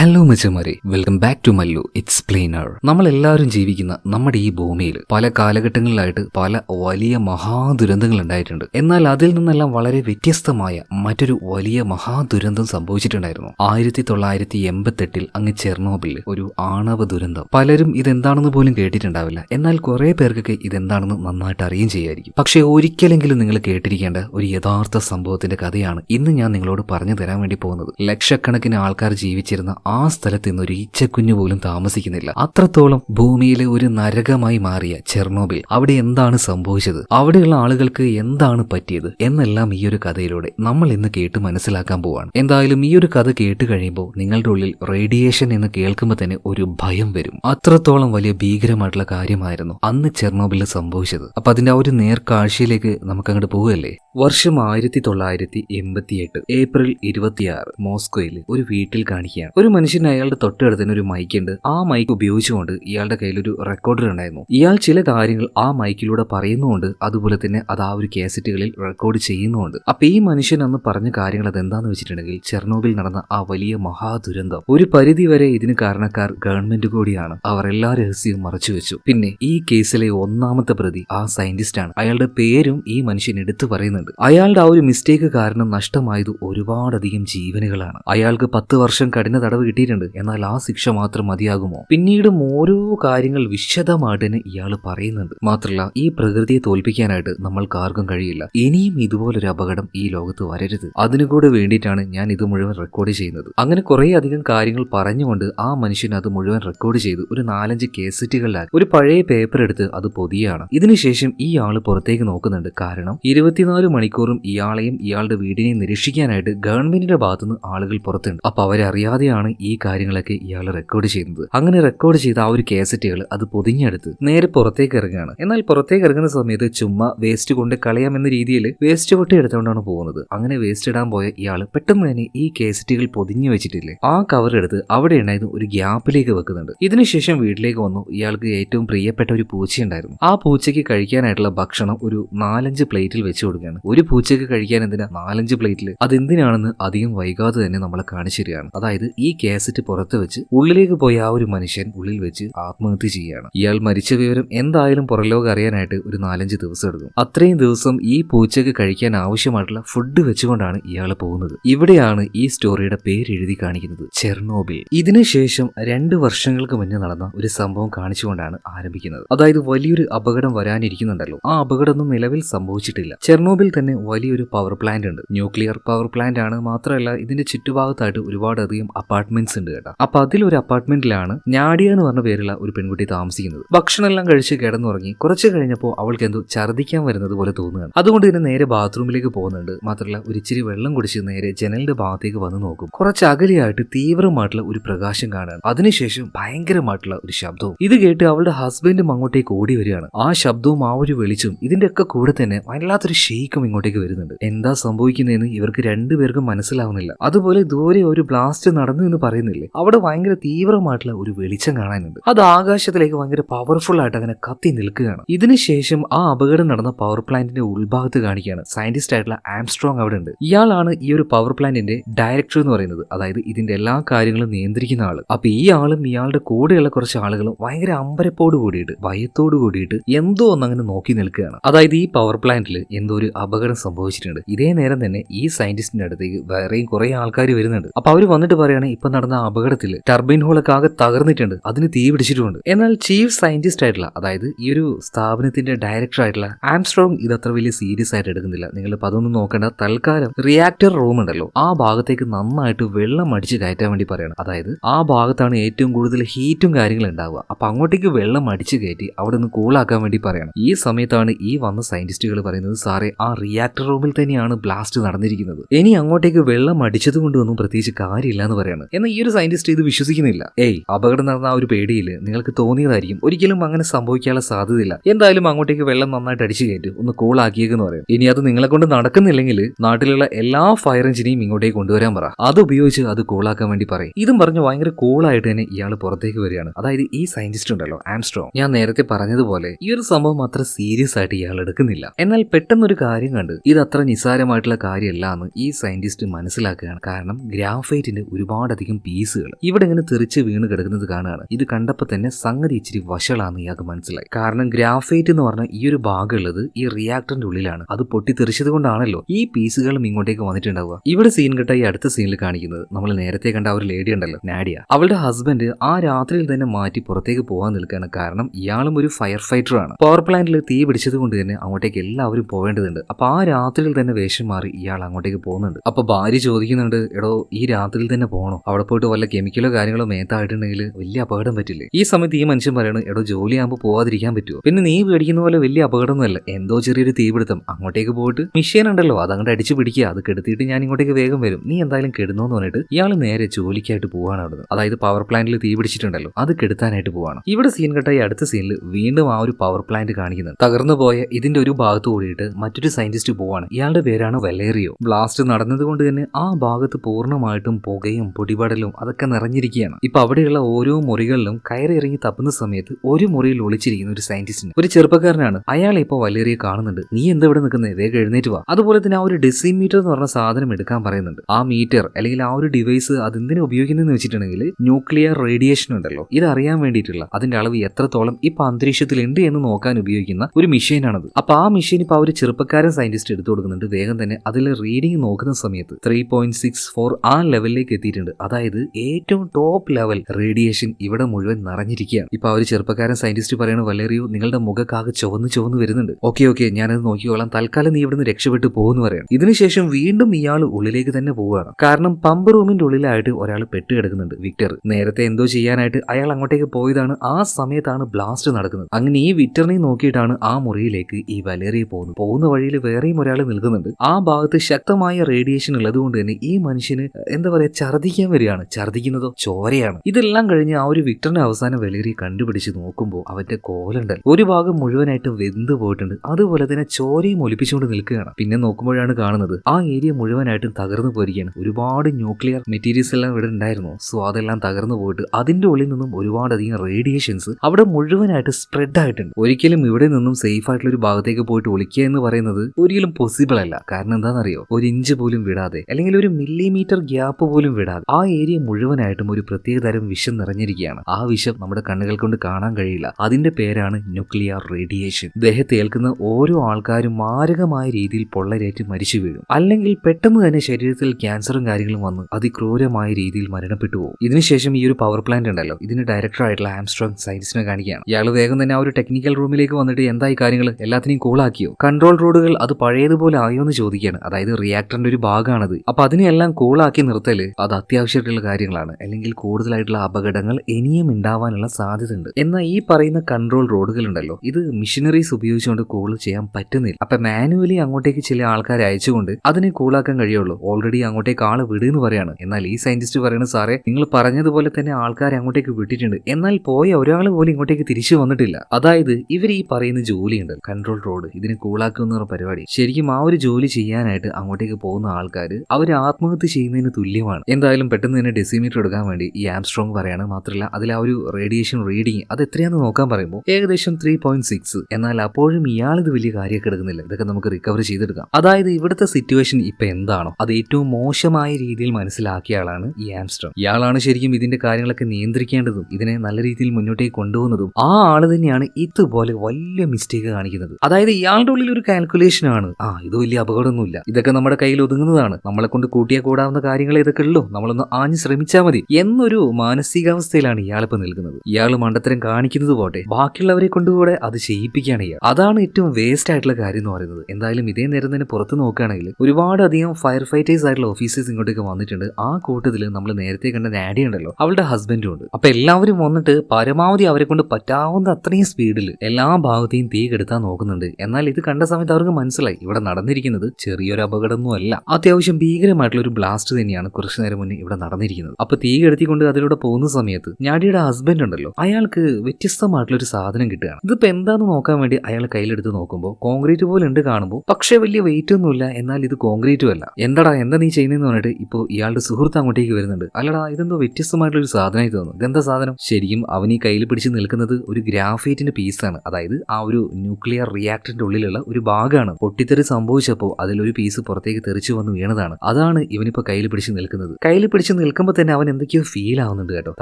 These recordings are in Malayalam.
Hello മച്ചമാരെ welcome back to Mallu explainer നമ്മൾ എല്ലാവരും ജീവിക്കുന്ന നമ്മുടെ ഈ ഭൂമിയിൽ പല കാലഘട്ടങ്ങളിലായിട്ട് പല വലിയ മഹാദുരന്തങ്ങൾ ഉണ്ടായിട്ടുണ്ട്. എന്നാൽ അതിൽ നിന്നെല്ലാം വളരെ വ്യത്യസ്തമായ മറ്റൊരു വലിയ മഹാദുരന്തം സംഭവിച്ചിട്ടുണ്ടായിരുന്നു. ആയിരത്തി തൊള്ളായിരത്തി എൺപത്തെട്ടിൽ അങ്ങ് ചെർണോബിൽ ഒരു ആണവ ദുരന്തം. പലരും ഇതെന്താണെന്ന് പോലും കേട്ടിട്ടുണ്ടാവില്ല. എന്നാൽ കുറെ പേർക്കൊക്കെ ഇതെന്താണെന്ന് നന്നായിട്ട് അറിയും ചെയ്യായിരിക്കും. പക്ഷേ ഒരിക്കലെങ്കിലും നിങ്ങൾ കേട്ടിരിക്കേണ്ട ഒരു യഥാർത്ഥ സംഭവത്തിന്റെ കഥയാണ് ഇന്ന് ഞാൻ നിങ്ങളോട് പറഞ്ഞു തരാൻ വേണ്ടി പോകുന്നത്. ലക്ഷക്കണക്കിന് ആൾക്കാർ ജീവിച്ചിരുന്ന ആ സ്ഥലത്ത് ഇന്ന് ഒരു ഈച്ചക്കുഞ്ഞു പോലും താമസിക്കുന്നില്ല. അത്രത്തോളം ഭൂമിയിലെ ഒരു നരകമായി മാറിയ ചെർണോബിൽ അവിടെ എന്താണ് സംഭവിച്ചത്? അവിടെയുള്ള ആളുകൾക്ക് എന്താണ് പറ്റിയത്? എന്നെല്ലാം ഈ ഒരു കഥയിലൂടെ നമ്മൾ ഇന്ന് കേട്ട് മനസ്സിലാക്കാൻ പോവാണ്. എന്തായാലും ഈ ഒരു കഥ കേട്ട് കഴിയുമ്പോൾ നിങ്ങളുടെ ഉള്ളിൽ റേഡിയേഷൻ എന്ന് കേൾക്കുമ്പോൾ തന്നെ ഒരു ഭയം വരും. അത്രത്തോളം വലിയ ഭീകരമായിട്ടുള്ള കാര്യമായിരുന്നു അന്ന് ചെർണോബിൽ സംഭവിച്ചത്. അപ്പൊ അതിന്റെ ആ ഒരു നേർക്കാഴ്ചയിലേക്ക് നമുക്ക് അങ്ങോട്ട് പോവുകയല്ലേ? വർഷം ആയിരത്തി തൊള്ളായിരത്തി എൺപത്തിയെട്ട് ഏപ്രിൽ ഇരുപത്തിയാറ് മോസ്കോയിൽ ഒരു വീട്ടിൽ കാണിക്കുകയാണ്. ഒരു മനുഷ്യൻ അയാളുടെ തൊട്ടടുത്തിന് ഒരു മൈക്ക് ഉണ്ട്. ആ മൈക്ക് ഉപയോഗിച്ചുകൊണ്ട് ഇയാളുടെ കയ്യിൽ ഒരു റെക്കോർഡർ ഉണ്ടായിരുന്നു. ഇയാൾ ചില കാര്യങ്ങൾ ആ മൈക്കിലൂടെ പറയുന്നുമുണ്ട്. അതുപോലെ തന്നെ അത് ആ ഒരു കേസറ്റുകളിൽ റെക്കോർഡ് ചെയ്യുന്നുണ്ട് അപ്പൊ ഈ മനുഷ്യൻ അന്ന് പറഞ്ഞ കാര്യങ്ങൾ അതെന്താന്ന് വെച്ചിട്ടുണ്ടെങ്കിൽ ചെർണോബിൽ നടന്ന ആ വലിയ മഹാദുരന്തം. ഒരു പരിധി വരെ ഇതിന് കാരണക്കാർ ഗവൺമെന്റ് കൂടിയാണ്. അവർ എല്ലാ രഹസ്യവും മറച്ചു വെച്ചു. പിന്നെ ഈ കേസിലെ ഒന്നാമത്തെ പ്രതി ആ സയന്റിസ്റ്റ് ആണ്. അയാളുടെ പേരും ഈ മനുഷ്യൻ എടുത്തു പറയുന്നുണ്ട്. അയാളുടെ ആ ഒരു മിസ്റ്റേക്ക് കാരണം നഷ്ടമായത് ഒരുപാടധികം ജീവനുകളാണ്. അയാൾക്ക് പത്ത് വർഷം കഠിന തടവ് കിട്ടിയിട്ടുണ്ട്. എന്നാൽ ആ ശിക്ഷ മാത്രം മതിയാകുമോ? പിന്നീടും ഓരോ കാര്യങ്ങൾ വിശദമായിട്ട് തന്നെ ഇയാൾ പറയുന്നുണ്ട്. മാത്രമല്ല ഈ പ്രകൃതിയെ തോൽപ്പിക്കാനായിട്ട് നമ്മൾക്ക് ആർക്കും കഴിയില്ല. ഇനിയും ഇതുപോലൊരു അപകടം ഈ ലോകത്ത് വരരുത്. അതിനുകൂടെ വേണ്ടിയിട്ടാണ് ഞാൻ ഇത് മുഴുവൻ റെക്കോർഡ് ചെയ്യുന്നത്. അങ്ങനെ കുറേ അധികം കാര്യങ്ങൾ പറഞ്ഞുകൊണ്ട് ആ മനുഷ്യൻ അത് മുഴുവൻ റെക്കോർഡ് ചെയ്ത് ഒരു നാലഞ്ച് കേസറ്റുകളിലാക്കി ഒരു പഴയ പേപ്പർ എടുത്ത് അത് പൊതിയാണ്. ഇതിനുശേഷം ഈ ആൾ പുറത്തേക്ക് നോക്കുന്നുണ്ട്. കാരണം ഇരുപത്തിനാല് മണിക്കൂറും ഇയാളെയും ഇയാളുടെ വീടിനെയും നിരീക്ഷിക്കാനായിട്ട് ഗവൺമെന്റിന്റെ ഭാഗത്തുനിന്ന് ആളുകൾ പുറത്തുണ്ട്. അപ്പൊ അവരറിയാതെയാണ് ഈ കാര്യങ്ങളൊക്കെ ഇയാൾ റെക്കോർഡ് ചെയ്യുന്നത്. അങ്ങനെ റെക്കോർഡ് ചെയ്ത ആ ഒരു കേസറ്റുകൾ അത് പൊതിഞ്ഞെടുത്ത് നേരെ പുറത്തേക്ക് ഇറങ്ങുകയാണ്. എന്നാൽ പുറത്തേക്ക് ഇറങ്ങുന്ന സമയത്ത് ചുമ്മാ വേസ്റ്റ് കൊണ്ട് കളയാമെന്ന രീതിയിൽ വേസ്റ്റ് കൊട്ടി എടുത്തുകൊണ്ടാണ് പോകുന്നത്. അങ്ങനെ വേസ്റ്റ് ഇടാൻ പോയ ഇയാൾ പെട്ടെന്ന് തന്നെ ഈ കേസറ്റുകൾ പൊതിഞ്ഞു വെച്ചിട്ടില്ലേ? ആ കവർ എടുത്ത് അവിടെ ഉണ്ടായിരുന്നു ഒരു ഗ്യാപ്പിലേക്ക് വെക്കുന്നുണ്ട്. ഇതിനുശേഷം വീട്ടിലേക്ക് വന്നു. ഇയാൾക്ക് ഏറ്റവും പ്രിയപ്പെട്ട ഒരു പൂച്ചയുണ്ടായിരുന്നു. ആ പൂച്ചയ്ക്ക് കഴിക്കാനായിട്ടുള്ള ഭക്ഷണം ഒരു നാലഞ്ച് പ്ലേറ്റിൽ വെച്ച് കൊടുക്കുകയാണ്. ഒരു പൂച്ചയ്ക്ക് കഴിക്കാൻ എന്തിനാ നാലഞ്ച് പ്ലേറ്റിൽ അതെന്തിനാണെന്ന് അധികം വൈകാതെ തന്നെ നമ്മളെ കാണിച്ചു തരികയാണ്. അതായത് ഈ കാസറ്റ് പുറത്ത് വെച്ച് ഉള്ളിലേക്ക് പോയ ആ ഒരു മനുഷ്യൻ ഉള്ളിൽ വെച്ച് ആത്മഹത്യ ചെയ്യുകയാണ്. ഇയാൾ മരിച്ച വിവരം എന്തായാലും പുറലോകം അറിയാനായിട്ട് ഒരു നാലഞ്ച് ദിവസം എടുക്കും. അത്രയും ദിവസം ഈ പൂച്ചയ്ക്ക് കഴിക്കാൻ ആവശ്യമായിട്ടുള്ള ഫുഡ് വെച്ചുകൊണ്ടാണ് ഇയാൾ പോകുന്നത്. ഇവിടെയാണ് ഈ സ്റ്റോറിയുടെ പേര് എഴുതി കാണിക്കുന്നത്. ചെർണോബിൽ. ഇതിനുശേഷം രണ്ട് വർഷങ്ങൾക്ക് മുന്നേ നടന്ന ഒരു സംഭവം കാണിച്ചുകൊണ്ടാണ് ആരംഭിക്കുന്നത്. അതായത് വലിയൊരു അപകടം വരാനിരിക്കുന്നുണ്ടല്ലോ. ആ അപകടമൊന്നും നിലവിൽ സംഭവിച്ചിട്ടില്ല. ചെർണോബിൽ തന്നെ വലിയൊരു പവർ പ്ലാന്റ് ഉണ്ട്. ന്യൂക്ലിയർ പവർ പ്ലാന്റ് ആണ്. മാത്രമല്ല ഇതിന്റെ ചുറ്റുഭാഗത്തായിട്ട് ഒരുപാടധികം അപ്പാർട്ട്മെന്റ്സ് ഉണ്ട് കേട്ടോ. അപ്പൊ അതിലൊരു അപ്പാർട്ട്മെന്റിലാണ് ഞാടിയ എന്ന് പറഞ്ഞ പേരുള്ള ഒരു പെൺകുട്ടി താമസിക്കുന്നത്. ഭക്ഷണമെല്ലാം കഴിച്ച് കിടന്നുറങ്ങി കുറച്ച് കഴിഞ്ഞപ്പോൾ അവൾക്ക് എന്തോ ഛർദ്ദിക്കാൻ വരുന്നത് പോലെ തോന്നുകയാണ്. അതുകൊണ്ട് തന്നെ നേരെ ബാത്റൂമിലേക്ക് പോകുന്നുണ്ട്. മാത്രമല്ല ഒരു ഇച്ചിരി വെള്ളം കുടിച്ച് നേരെ ജനലിന്റെ ഭാഗത്തേക്ക് വന്ന് നോക്കും. കുറച്ച് അകലെയായിട്ട് തീവ്രമായിട്ടുള്ള ഒരു പ്രകാശം കാണാൻ അതിനുശേഷം ഭയങ്കരമായിട്ടുള്ള ഒരു ശബ്ദവും. ഇത് കേട്ട് അവളുടെ ഹസ്ബൻഡും അങ്ങോട്ടേക്ക് ഓടി വരികയാണ്. ആ ശബ്ദവും ആ ഒരു വെളിച്ചും ഇതിന്റെ ഒക്കെ കൂടെ തന്നെ വല്ലാത്തൊരു ഷെയ്ക്കും ഇങ്ങോട്ടേക്ക് വരുന്നുണ്ട്. എന്താ സംഭവിക്കുന്നതെന്ന് ഇവർക്ക് രണ്ടുപേർക്കും മനസ്സിലാവുന്നില്ല. അതുപോലെ ദൂരെ ഒരു ബ്ലാസ്റ്റ് നടന്നു എന്ന് പറയുന്നില്ലേ? അവിടെ ഭയങ്കര തീവ്രമായിട്ടുള്ള ഒരു വെളിച്ചം കാണാനുണ്ട്. അത് ആകാശത്തിലേക്ക് ഭയങ്കര പവർഫുൾ ആയിട്ട് അങ്ങനെ കത്തി നിൽക്കുകയാണ്. ഇതിനുശേഷം ആ അപകടം നടന്ന പവർ പ്ലാന്റിന്റെ ഉൾഭാഗത്ത് കാണിക്കുകയാണ്. സയന്റിസ്റ്റ് ആയിട്ടുള്ള ആംസ്ട്രോങ് അവിടെ ഉണ്ട്. ഇയാളാണ് ഈ ഒരു പവർ പ്ലാന്റിന്റെ ഡയറക്ടർ എന്ന് പറയുന്നത്. അതായത് ഇതിന്റെ എല്ലാ കാര്യങ്ങളും നിയന്ത്രിക്കുന്ന ആൾ. അപ്പൊ ഈ ആളും ഇയാളുടെ കൂടെയുള്ള കുറച്ച് ആളുകളും ഭയങ്കര അമ്പരപ്പോട് കൂടിയിട്ട് ഭയത്തോട് കൂടിയിട്ട് എന്തോ ഒന്ന് അങ്ങനെ നോക്കി നിൽക്കുകയാണ്. അതായത് ഈ പവർ പ്ലാന്റിൽ എന്തോ ഒരു അപകടം സംഭവിച്ചിട്ടുണ്ട്. ഇതേ നേരം തന്നെ ഈ സയന്റിസ്റ്റിന്റെ അടുത്തേക്ക് വേറെയും കുറെ ആൾക്കാർ വരുന്നുണ്ട്. അപ്പൊ അവർ വന്നിട്ട് പറയാണ് ഇപ്പൊ നടന്ന അപകടത്തിൽ ടർബൈൻ ഹോളൊക്കെ ആകെ തകർന്നിട്ടുണ്ട്. അതിന് തീ പിടിച്ചിട്ടുണ്ട് എന്നാൽ ചീഫ് സയന്റിസ്റ്റ് ആയിട്ടുള്ള അതായത് ഈ ഒരു സ്ഥാപനത്തിന്റെ ഡയറക്ടർ ആയിട്ടുള്ള ആംസ്ട്രോങ് ഇത് അത്ര വലിയ സീരിയസ് ആയിട്ട് എടുക്കുന്നില്ല. നിങ്ങൾ അതൊന്നും നോക്കേണ്ട. തൽക്കാലം റിയാക്ടർ റൂം ഉണ്ടല്ലോ. ആ ഭാഗത്തേക്ക് നന്നായിട്ട് വെള്ളം അടിച്ച് കയറ്റാൻ വേണ്ടി പറയണം. അതായത് ആ ഭാഗത്താണ് ഏറ്റവും കൂടുതൽ ഹീറ്റും കാര്യങ്ങളും ഉണ്ടാവുക. അപ്പൊ അങ്ങോട്ടേക്ക് വെള്ളം അടിച്ച് കയറ്റി അവിടെ നിന്ന് കൂളാക്കാൻ വേണ്ടി പറയണം. ഈ സമയത്താണ് ഈ വന്ന സയന്റിസ്റ്റുകൾ പറയുന്നത് സാറേ ആ റിയാക്ടർ റൂമിൽ തന്നെയാണ് ബ്ലാസ്റ്റ് നടന്നിരിക്കുന്നത്. ഇനി അങ്ങോട്ടേക്ക് വെള്ളം അടിച്ചത് കൊണ്ടൊന്നും പ്രത്യേകിച്ച് കാര്യമില്ല എന്ന് പറയാണ്. എന്നാൽ ഈ ഒരു സയന്റിസ്റ്റ് ഇത് വിശ്വസിക്കുന്നില്ല. ഏയ് അപകടം നടന്ന ആ ഒരു പേടിയിൽ നിങ്ങൾക്ക് തോന്നിയതായിരിക്കും. ഒരിക്കലും അങ്ങനെ സംഭവിക്കാനുള്ള സാധ്യതയില്ല. എന്തായാലും അങ്ങോട്ടേക്ക് വെള്ളം നന്നായിട്ട് അടിച്ചു കയറ്റും. ഒന്ന് കൂളാക്കിയേക്കെന്ന് പറയും. ഇനി അത് നിങ്ങളെ കൊണ്ട് നടക്കുന്നില്ലെങ്കിൽ നാട്ടിലുള്ള എല്ലാ ഫയർ എഞ്ചിനെയും ഇങ്ങോട്ടേക്ക് കൊണ്ടുവരാൻ പറ. അത് ഉപയോഗിച്ച് അത് കൂളാക്കാൻ വേണ്ടി പറയും. ഇതും പറഞ്ഞ് ഭയങ്കര കൂളായിട്ട് തന്നെ ഇയാൾ പുറത്തേക്ക് വരികയാണ്. അതായത് ഈ സയന്റിസ്റ്റ് ഉണ്ടല്ലോ ആംസ്ട്രോങ് ഞാൻ നേരത്തെ പറഞ്ഞതുപോലെ ഈ ഒരു സംഭവം അത്ര സീരിയസ് ആയിട്ട് ഇയാൾ എടുക്കുന്നില്ല. എന്നാൽ പെട്ടെന്നൊരു കാര്യം കാര്യം കണ്ട്. ഇത് അത്ര നിസ്സാരമായിട്ടുള്ള കാര്യമല്ല എന്ന് ഈ സയന്റിസ്റ്റ് മനസ്സിലാക്കുകയാണ്. കാരണം ഗ്രാഫൈറ്റിന്റെ ഒരുപാടധികം പീസുകൾ ഇവിടെ ഇങ്ങനെ തെറിച്ച് വീണ് കിടക്കുന്നത് കാണുകയാണ്. ഇത് കണ്ടപ്പോൾ തന്നെ സംഗതി ഇച്ചിരി വഷളാന്ന് ഇയാൾക്ക് മനസ്സിലായി. കാരണം ഗ്രാഫൈറ്റ് എന്ന് പറഞ്ഞാൽ ഈ ഒരു ഭാഗമുള്ളത് ഈ റിയാക്ടറിന്റെ ഉള്ളിലാണ്. അത് പൊട്ടിത്തെറിച്ചത് കൊണ്ടാണല്ലോ ഈ പീസുകളും ഇങ്ങോട്ടേക്ക് വന്നിട്ടുണ്ടാവുക. ഇവിടെ സീൻ കിട്ട ഈ അടുത്ത സീനിൽ കാണിക്കുന്നത്. നമ്മൾ നേരത്തെ കണ്ട ഒരു ലേഡി ഉണ്ടല്ലോ നാഡിയ. അവളുടെ ഹസ്ബൻഡ് ആ രാത്രിയിൽ തന്നെ മാറ്റി പുറത്തേക്ക് പോകാൻ നിൽക്കുകയാണ്. കാരണം ഇയാളും ഒരു ഫയർ ഫൈറ്ററാണ് പവർ പ്ലാന്റിൽ തീ പിടിച്ചത് കൊണ്ട് തന്നെ അങ്ങോട്ടേക്ക് എല്ലാവരും പോവേണ്ടതുണ്ട്. അപ്പൊ ആ രാത്രിയിൽ തന്നെ വേഷം മാറി ഇയാൾ അങ്ങോട്ടേക്ക് പോകുന്നുണ്ട്. അപ്പൊ ഭാര്യ ചോദിക്കുന്നുണ്ട് എടോ ഈ രാത്രിയിൽ തന്നെ പോകണോ അവിടെ പോയിട്ട് വല്ല കെമിക്കലോ കാര്യങ്ങളോ മേത്തായിട്ടുണ്ടെങ്കിൽ വലിയ അപകടം പറ്റില്ലേ? ഈ സമയത്ത് ഈ മനുഷ്യൻ പറയണു എടോ ജോലിയാകുമ്പോൾ പോവാതിരിക്കാൻ പറ്റുമോ പിന്നെ നീ പേടിക്കുന്ന പോലെ വലിയ അപകടമൊന്നുമല്ല എന്തോ ചെറിയൊരു തീപിടുത്തം. അങ്ങോട്ടേക്ക് പോയിട്ട് മിഷീൻ ഉണ്ടല്ലോ അത് അങ്ങോട്ട് അടിച്ചു പിടിക്കുക അത് കെടുത്തിയിട്ട് ഞാൻ ഇങ്ങോട്ടേക്ക് വേഗം വരും. നീ എന്തായാലും കെടുന്നോന്ന് പറഞ്ഞിട്ട് ഇയാൾ നേരെ ജോലിക്കായിട്ട് പോവാണ് അവിടുന്ന്. അതായത് പവർ പ്ലാന്റിൽ തീ പിടിച്ചിട്ടുണ്ടല്ലോ അത് കെടുത്താനായിട്ട് പോവാണ്. ഇവിടെ സീൻ കെട്ട അടുത്ത സീനിൽ വീണ്ടും ആ ഒരു പവർ പ്ലാന്റ് കാണിക്കുന്നുണ്ട്. തകർന്നു പോയ ഇതിന്റെ ഒരു ഭാഗത്ത് കൂടിയിട്ട് മറ്റൊരു സയന്റിസ്റ്റ് പോവാണ്. ഇയാളുടെ പേരാണ് വലേറിയോ ബ്ലാസ്റ്റ് നടന്നതുകൊണ്ട് തന്നെ ആ ഭാഗത്ത് പൂർണമായിട്ടും പുകയും പൊടിപടലും അതൊക്കെ നിറഞ്ഞിരിക്കുകയാണ്. ഇപ്പൊ അവിടെയുള്ള ഓരോ മുറികളിലും കയറി ഇറങ്ങി തപ്പുന്ന സമയത്ത് ഒരു മുറിയിൽ ഒളിച്ചിരിക്കുന്ന ഒരു സയന്റിസ്റ്റിന് ഒരു ചെറുപ്പക്കാരനാണ്. അയാൾ ഇപ്പോൾ വലേറിയെ കാണുന്നുണ്ട്. നീ എന്താ ഇവിടെ നിൽക്കുന്നത് വേഗം എഴുന്നേറ്റ് വാ. അതുപോലെ തന്നെ ആ ഒരു ഡെസിമീറ്റർ എന്ന് പറഞ്ഞ സാധനം എടുക്കാൻ പറയുന്നുണ്ട്. ആ മീറ്റർ അല്ലെങ്കിൽ ആ ഒരു ഡിവൈസ് അതെന്തിനു ഉപയോഗിക്കുന്നതെന്ന് വെച്ചിട്ടുണ്ടെങ്കിൽ ന്യൂക്ലിയർ റേഡിയേഷൻ ഉണ്ടല്ലോ. ഇത് അറിയാൻ വേണ്ടിയിട്ടുള്ള അതിന്റെ അളവ് എത്രത്തോളം ഇപ്പൊ അന്തരീക്ഷത്തിൽ ഉണ്ട് എന്ന് നോക്കാൻ ഉപയോഗിക്കുന്ന ഒരു മെഷീനാണത് അപ്പൊ ആ മെഷീൻ ഇപ്പൊ ആ ഒരു ചെറുപ്പക്കാരൻ സയന്റിസ്റ്റ് എടുത്തു കൊടുക്കുന്നുണ്ട്. വേഗം തന്നെ അതിൽ റീഡിംഗ് നോക്കുന്ന സമയത്ത് ത്രീ പോയിന്റ് സിക്സ് ഫോർ ആ ലെവലിലേക്ക് എത്തിയിട്ടുണ്ട്. അതായത് ഏറ്റവും ടോപ്പ് ലെവൽ റേഡിയേഷൻ ഇവിടെ മുഴുവൻ നിറഞ്ഞിരിക്കുകയാണ്. ഇപ്പൊ ആ ഒരു ചെറുപ്പക്കാരൻ സയന്റിസ്റ്റ് പറയണ വലേറിയോ നിങ്ങളുടെ മുഖക്കാകെ ചുവന്ന് ചുവന്ന് വരുന്നുണ്ട്. ഓക്കെ ഓക്കെ ഞാനത് നോക്കിക്കോളാം. തൽക്കാലം നീ ഇവിടുന്ന് രക്ഷപ്പെട്ടു പോകുന്നു പറയണം. ഇതിനുശേഷം വീണ്ടും ഇയാൾ ഉള്ളിലേക്ക് തന്നെ പോവുകയാണ്. കാരണം പമ്പ് റൂമിന്റെ ഉള്ളിലായിട്ട് ഒരാൾ പെട്ട് കിടക്കുന്നുണ്ട് വിക്ടർ. നേരത്തെ എന്തോ ചെയ്യാനായിട്ട് അയാൾ അങ്ങോട്ടേക്ക് പോയതാണ്. ആ സമയത്താണ് ബ്ലാസ്റ്റ് നടക്കുന്നത്. അങ്ങനെ ഈ വിക്ടറിനെ നോക്കിയിട്ടാണ് ആ മുറിയിലേക്ക് ഈ വലേറിയ പോകുന്നത്. പോകുന്ന വഴിയിൽ വേറെയും ഒരാൾ നിൽക്കുന്നുണ്ട് ആ ഭാഗത്ത് ശക്തമായ റേഡിയേഷൻ ഉള്ളതുകൊണ്ട് തന്നെ ഈ മനുഷ്യന് എന്താ പറയാ ഛർദ്ദിക്കാൻ വരികയാണ്. ഛർദ്ദിക്കുന്നതോ ചോരയാണ്. ഇതെല്ലാം കഴിഞ്ഞ് ആ ഒരു വിക്ടറിന്റെ അവസാനം വെലേറിയെ കണ്ടുപിടിച്ച് നോക്കുമ്പോൾ അവന്റെ കോലുണ്ട് ഒരു ഭാഗം മുഴുവനായിട്ട് വെന്ത് പോയിട്ടുണ്ട്. അതുപോലെ തന്നെ ചോരയും ഒലിപ്പിച്ചുകൊണ്ട് നിൽക്കുകയാണ്. പിന്നെ നോക്കുമ്പോഴാണ് കാണുന്നത് ആ ഏരിയ മുഴുവനായിട്ടും തകർന്നു പോയിരിക്കുകയാണ്. ഒരുപാട് ന്യൂക്ലിയർ മെറ്റീരിയൽസ് എല്ലാം ഇവിടെ ഉണ്ടായിരുന്നു. സോ അതെല്ലാം തകർന്നു പോയിട്ട് അതിന്റെ ഉള്ളിൽ നിന്നും ഒരുപാടധികം റേഡിയേഷൻസ് അവിടെ മുഴുവനായിട്ട് സ്പ്രെഡ് ആയിട്ടുണ്ട്. ഒരിക്കലും ഇവിടെ നിന്നും സേഫ് ആയിട്ടുള്ള ഒരു ഭാഗത്തേക്ക് പോയിട്ട് ഒളിക്കുക എന്ന് പറയുന്നത് ഒരിക്കലും പോസിബിൾ അല്ല. കാരണം എന്താണെന്നറിയോ? ഒരു ഇഞ്ച് പോലും വിടാതെ അല്ലെങ്കിൽ ഒരു മില്ലിമീറ്റർ ഗ്യാപ്പ് പോലും വിടാതെ ആ ഏരിയ മുഴുവനായിട്ടും ഒരു പ്രത്യേക തരം വിഷം നിറഞ്ഞിരിക്കുകയാണ്. ആ വിഷം നമ്മുടെ കണ്ണുകൾ കൊണ്ട് കാണാൻ കഴിയില്ല. അതിന്റെ പേരാണ് ന്യൂക്ലിയർ റേഡിയേഷൻ ദേഹത്തെ ഏൽക്കുന്ന ഓരോ ആൾക്കാരും മാരകമായ രീതിയിൽ പൊള്ളരേറ്റ് മരിച്ചു വീഴും. അല്ലെങ്കിൽ പെട്ടെന്ന് തന്നെ ശരീരത്തിൽ ക്യാൻസറും കാര്യങ്ങളും വന്ന് അതിക്രൂരമായ രീതിയിൽ മരണപ്പെട്ടു പോകും. ഇതിനുശേഷം ഈ ഒരു പവർ പ്ലാന്റ് ഉണ്ടല്ലോ. ഇതിന് ഡയറക്ടർ ആയിട്ടുള്ള ആംസ്ട്രോങ് സയൻസിനെ കാണിക്കുകയാണ്. ഇയാൾ വേഗം തന്നെ ആ ഒരു ടെക്നിക്കൽ റൂമിലേക്ക് വന്നിട്ട് എന്തായി കാര്യങ്ങൾ എല്ലാത്തിനെയും കൂളാക്കിയോ കൺട്രോൾ റോഡുകൾ അത് പഴയതുപോലെ ആയോ എന്ന് ചോദിക്കുകയാണ്. അതായത് റിയാക്ടറിന്റെ ഒരു ഭാഗമാണത്. അപ്പൊ അതിനെല്ലാം കൂളാക്കി നിർത്തൽ അത് അത്യാവശ്യമായിട്ടുള്ള കാര്യങ്ങളാണ്. അല്ലെങ്കിൽ കൂടുതലായിട്ടുള്ള അപകടങ്ങൾ ഇനിയും ഉണ്ടാവാനുള്ള സാധ്യത ഉണ്ട് എന്നാൽ ഈ പറയുന്ന കൺട്രോൾ റോഡുകൾ ഉണ്ടല്ലോ ഇത് മിഷനറീസ് ഉപയോഗിച്ചുകൊണ്ട് കൂൾ ചെയ്യാൻ പറ്റുന്നില്ല. അപ്പൊ മാനുവലി അങ്ങോട്ടേക്ക് ചില ആൾക്കാരെ അയച്ചുകൊണ്ട് അതിനെ കൂളാക്കാൻ കഴിയുള്ളൂ. ഓൾറെഡി അങ്ങോട്ടേക്ക് ആൾ വിടുന്ന് പറയാണ്. എന്നാൽ ഈ സയന്റിസ്റ്റ് പറയുന്നത് സാറേ നിങ്ങൾ പറഞ്ഞതുപോലെ തന്നെ ആൾക്കാരെ അങ്ങോട്ടേക്ക് വിട്ടിട്ടുണ്ട്. എന്നാൽ പോയ ഒരാൾ പോലും ഇങ്ങോട്ടേക്ക് തിരിച്ചു വന്നിട്ടില്ല. അതായത് ഇവർ ഈ പറയുന്ന ജോലിയുണ്ട് കൺട്രോൾ റോഡ് ഇതിനെ കൂളാക്കുന്ന പറഞ്ഞ പരിപാടി. ശരിക്കും ആ ഒരു ജോലി ചെയ്യാനായിട്ട് അങ്ങോട്ടേക്ക് പോകുന്ന ആൾക്കാർ അവർ ആത്മഹത്യ ചെയ്യുന്നതിന് തുല്യമാണ്. എന്തായാലും പെട്ടെന്ന് തന്നെ ഡെസിമീറ്റർ എടുക്കാൻ വേണ്ടി ഈ ആംസ്ട്രോങ് പറയാണ്. മാത്രമല്ല അതിൽ ആ ഒരു റേഡിയേഷൻ റീഡിങ് അത് എത്രയാണെന്ന് നോക്കാൻ പറയുമ്പോൾ ഏകദേശം ത്രീ പോയിന്റ് സിക്സ് എന്നാൽ അപ്പോഴും ഇയാൾ ഇത് വലിയ കാര്യമൊക്കെ എടുക്കുന്നില്ല. ഇതൊക്കെ നമുക്ക് റിക്കവർ ചെയ്തെടുക്കാം. അതായത് ഇവിടുത്തെ സിറ്റുവേഷൻ ഇപ്പൊ എന്താണോ അത് ഏറ്റവും മോശമായ രീതിയിൽ മനസ്സിലാക്കിയ ആളാണ് ഈ ആംസ്ട്രോങ്. ഇയാളാണ് ശരിക്കും ഇതിന്റെ കാര്യങ്ങളൊക്കെ നിയന്ത്രിക്കേണ്ടതും ഇതിനെ നല്ല രീതിയിൽ മുന്നോട്ടേക്ക് കൊണ്ടുപോകുന്നതും. ആ ആൾ തന്നെയാണ് ഇതുപോലെ വലിയ മിസ്റ്റേക്ക് കാണിക്കുന്നത്. അതായത് ഇയാളുടെ ഉള്ളിൽ ഒരു കാൽക്കുലേഷൻ ആണ് ആ ഇത് വലിയ അപകടമൊന്നുമില്ല. ഇതൊക്കെ നമ്മുടെ കയ്യിൽ ഒതുങ്ങുന്നതാണ്. നമ്മളെ കൊണ്ട് കൂട്ടിയാൽ കൂടാവുന്ന കാര്യങ്ങൾ ഇതൊക്കെ ഉള്ളൂ. നമ്മളൊന്ന് ആഞ്ഞ് ശ്രമിച്ചാൽ മതി. എന്നൊരു മാനസികാവസ്ഥയിലാണ് ഇയാളിപ്പോൾ നിൽക്കുന്നത്. ഇയാൾ മണ്ടത്തരം കാണിക്കുന്നത് പോട്ടെ. ബാക്കിയുള്ളവരെ കൊണ്ടുകൂടെ അത് ചെയ്യിപ്പിക്കുകയാണ് ഇയാൾ. അതാണ് ഏറ്റവും വേസ്റ്റ് ആയിട്ടുള്ള കാര്യം എന്ന് പറയുന്നത്. എന്തായാലും ഇതേ നേരം തന്നെ പുറത്ത് നോക്കുകയാണെങ്കിൽ ഒരുപാട് അധികം ഫയർ ഫൈറ്റേഴ്സ് ആയിട്ടുള്ള ഓഫീസേഴ്സ് ഇങ്ങോട്ടേക്ക് വന്നിട്ടുണ്ട്. ആ കൂട്ടത്തിൽ നമ്മൾ നേരത്തെ കണ്ട നാഡി ഉണ്ടല്ലോ. അവളുടെ ഹസ്ബൻഡും ഉണ്ട്. അപ്പൊ എല്ലാവരും വന്നിട്ട് പരമാവധി അവരെ കൊണ്ട് പറ്റാവുന്ന അത്രയും സ്പീഡിൽ എല്ലാ ഭാഗത്തെയും തീ കെടുത്താൻ നോക്കുന്നുണ്ട്. എന്നാൽ ഇത് കണ്ട സമയത്ത് അവർക്ക് മനസ്സിലായി. ഇവിടെ നടന്നിരിക്കുന്നത് ചെറിയൊരു അപകടമൊന്നും അല്ല അത്യാവശ്യം ഭീകരമായിട്ടുള്ള ഒരു ബ്ലാസ്റ്റ് തന്നെയാണ് കുറച്ചു നേരം മുന്നേ ഇവിടെ നടന്നിരിക്കുന്നത്. അപ്പൊ തീ കെടുത്തിക്കൊണ്ട് അതിലൂടെ പോകുന്ന സമയത്ത് ഞാടിയുടെ ഹസ്ബൻഡ് ഉണ്ടല്ലോ അയാൾക്ക് വ്യത്യസ്തമായിട്ടുള്ള ഒരു സാധനം കിട്ടുകയാണ്. ഇതിപ്പോ എന്താന്ന് നോക്കാൻ വേണ്ടി അയാൾ കയ്യിലെടുത്ത് നോക്കുമ്പോൾ കോൺക്രീറ്റ് പോലെ ഉണ്ട് കാണുമ്പോൾ പക്ഷേ വലിയ വെയിറ്റ് ഒന്നുമില്ല എന്നാൽ ഇത് കോൺക്രീറ്റും അല്ല. എന്താടാ എന്താ നീ ചെയ്യുന്നതെന്ന് പറഞ്ഞിട്ട് ഇപ്പോൾ ഇയാളുടെ സുഹൃത്ത് അങ്ങോട്ടേക്ക് വരുന്നുണ്ട്. അല്ലടാ ഇതെന്തോ വ്യത്യസ്തമായിട്ടുള്ള ഒരു സാധനമായി തോന്നുന്നു. ഇതെന്താ സാധനം? ശരിക്കും അവൻ ഈ കയ്യിൽ പിടിച്ച് നിൽക്കുന്നത് ഒരു ഗ്രാഫൈറ്റിന്റെ പീസാണ് അതായത് ആ ഒരു ന്യൂക്ലിയർ റിയാക്ടറിന്റെ ഉള്ളിലുള്ള ഒരു ഭാഗമാണ്. പൊട്ടിത്തെറിയാണ് പൊട്ടിത്തെറി സംഭവിച്ചപ്പോൾ അതിലൊരു പീസ് പുറത്തേക്ക് തെറിച്ചു വന്ന് വീണതാണ്. അതാണ് ഇവനിപ്പോ കയ്യിൽ പിടിച്ച് നിൽക്കുന്നത്. കയ്യിൽ പിടിച്ച് നിൽക്കുമ്പോൾ തന്നെ അവൻ എന്തൊക്കെയോ ഫീൽ ആവുന്നുണ്ട് കേട്ടോ.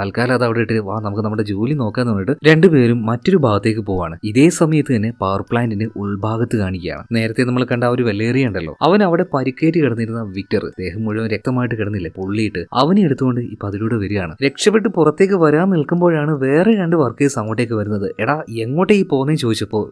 തൽക്കാലം അത് അവിടെ ഇട്ട് വാ നമുക്ക് നമ്മുടെ ജോലി നോക്കാന്ന് പറഞ്ഞിട്ട് രണ്ടുപേരും മറ്റൊരു ഭാഗത്തേക്ക് പോവാണ്. ഇതേ സമയത്ത് തന്നെ പവർ പ്ലാന്റിന്റെ ഉൾഭാഗത്ത് കാണിക്കുകയാണ്. നേരത്തെ നമ്മൾ കണ്ട ആ ഒരു വെല്ലേറിയ ഉണ്ടല്ലോ. അവൻ അവിടെ പരിക്കേറ്റ് കിടന്നിരുന്ന വിക്ടർ. ദേഹം മുഴുവൻ രക്തമായിട്ട് കിടന്നില്ലേ? പൊള്ളിയിട്ട് അവനെ എടുത്തുകൊണ്ട് ഇപ്പൊ അതിലൂടെ വരികയാണ്. രക്ഷപ്പെട്ട് പുറത്തേക്ക് വരാൻ നിൽക്കുമ്പോഴാണ് വേറെ രണ്ട് വർക്കേഴ്സ് അങ്ങോട്ടേക്ക് വരുന്നത്. എടാ എങ്ങോട്ടേ ഈ പോകുന്നതെന്ന് ചോദിച്ചപ്പോൾ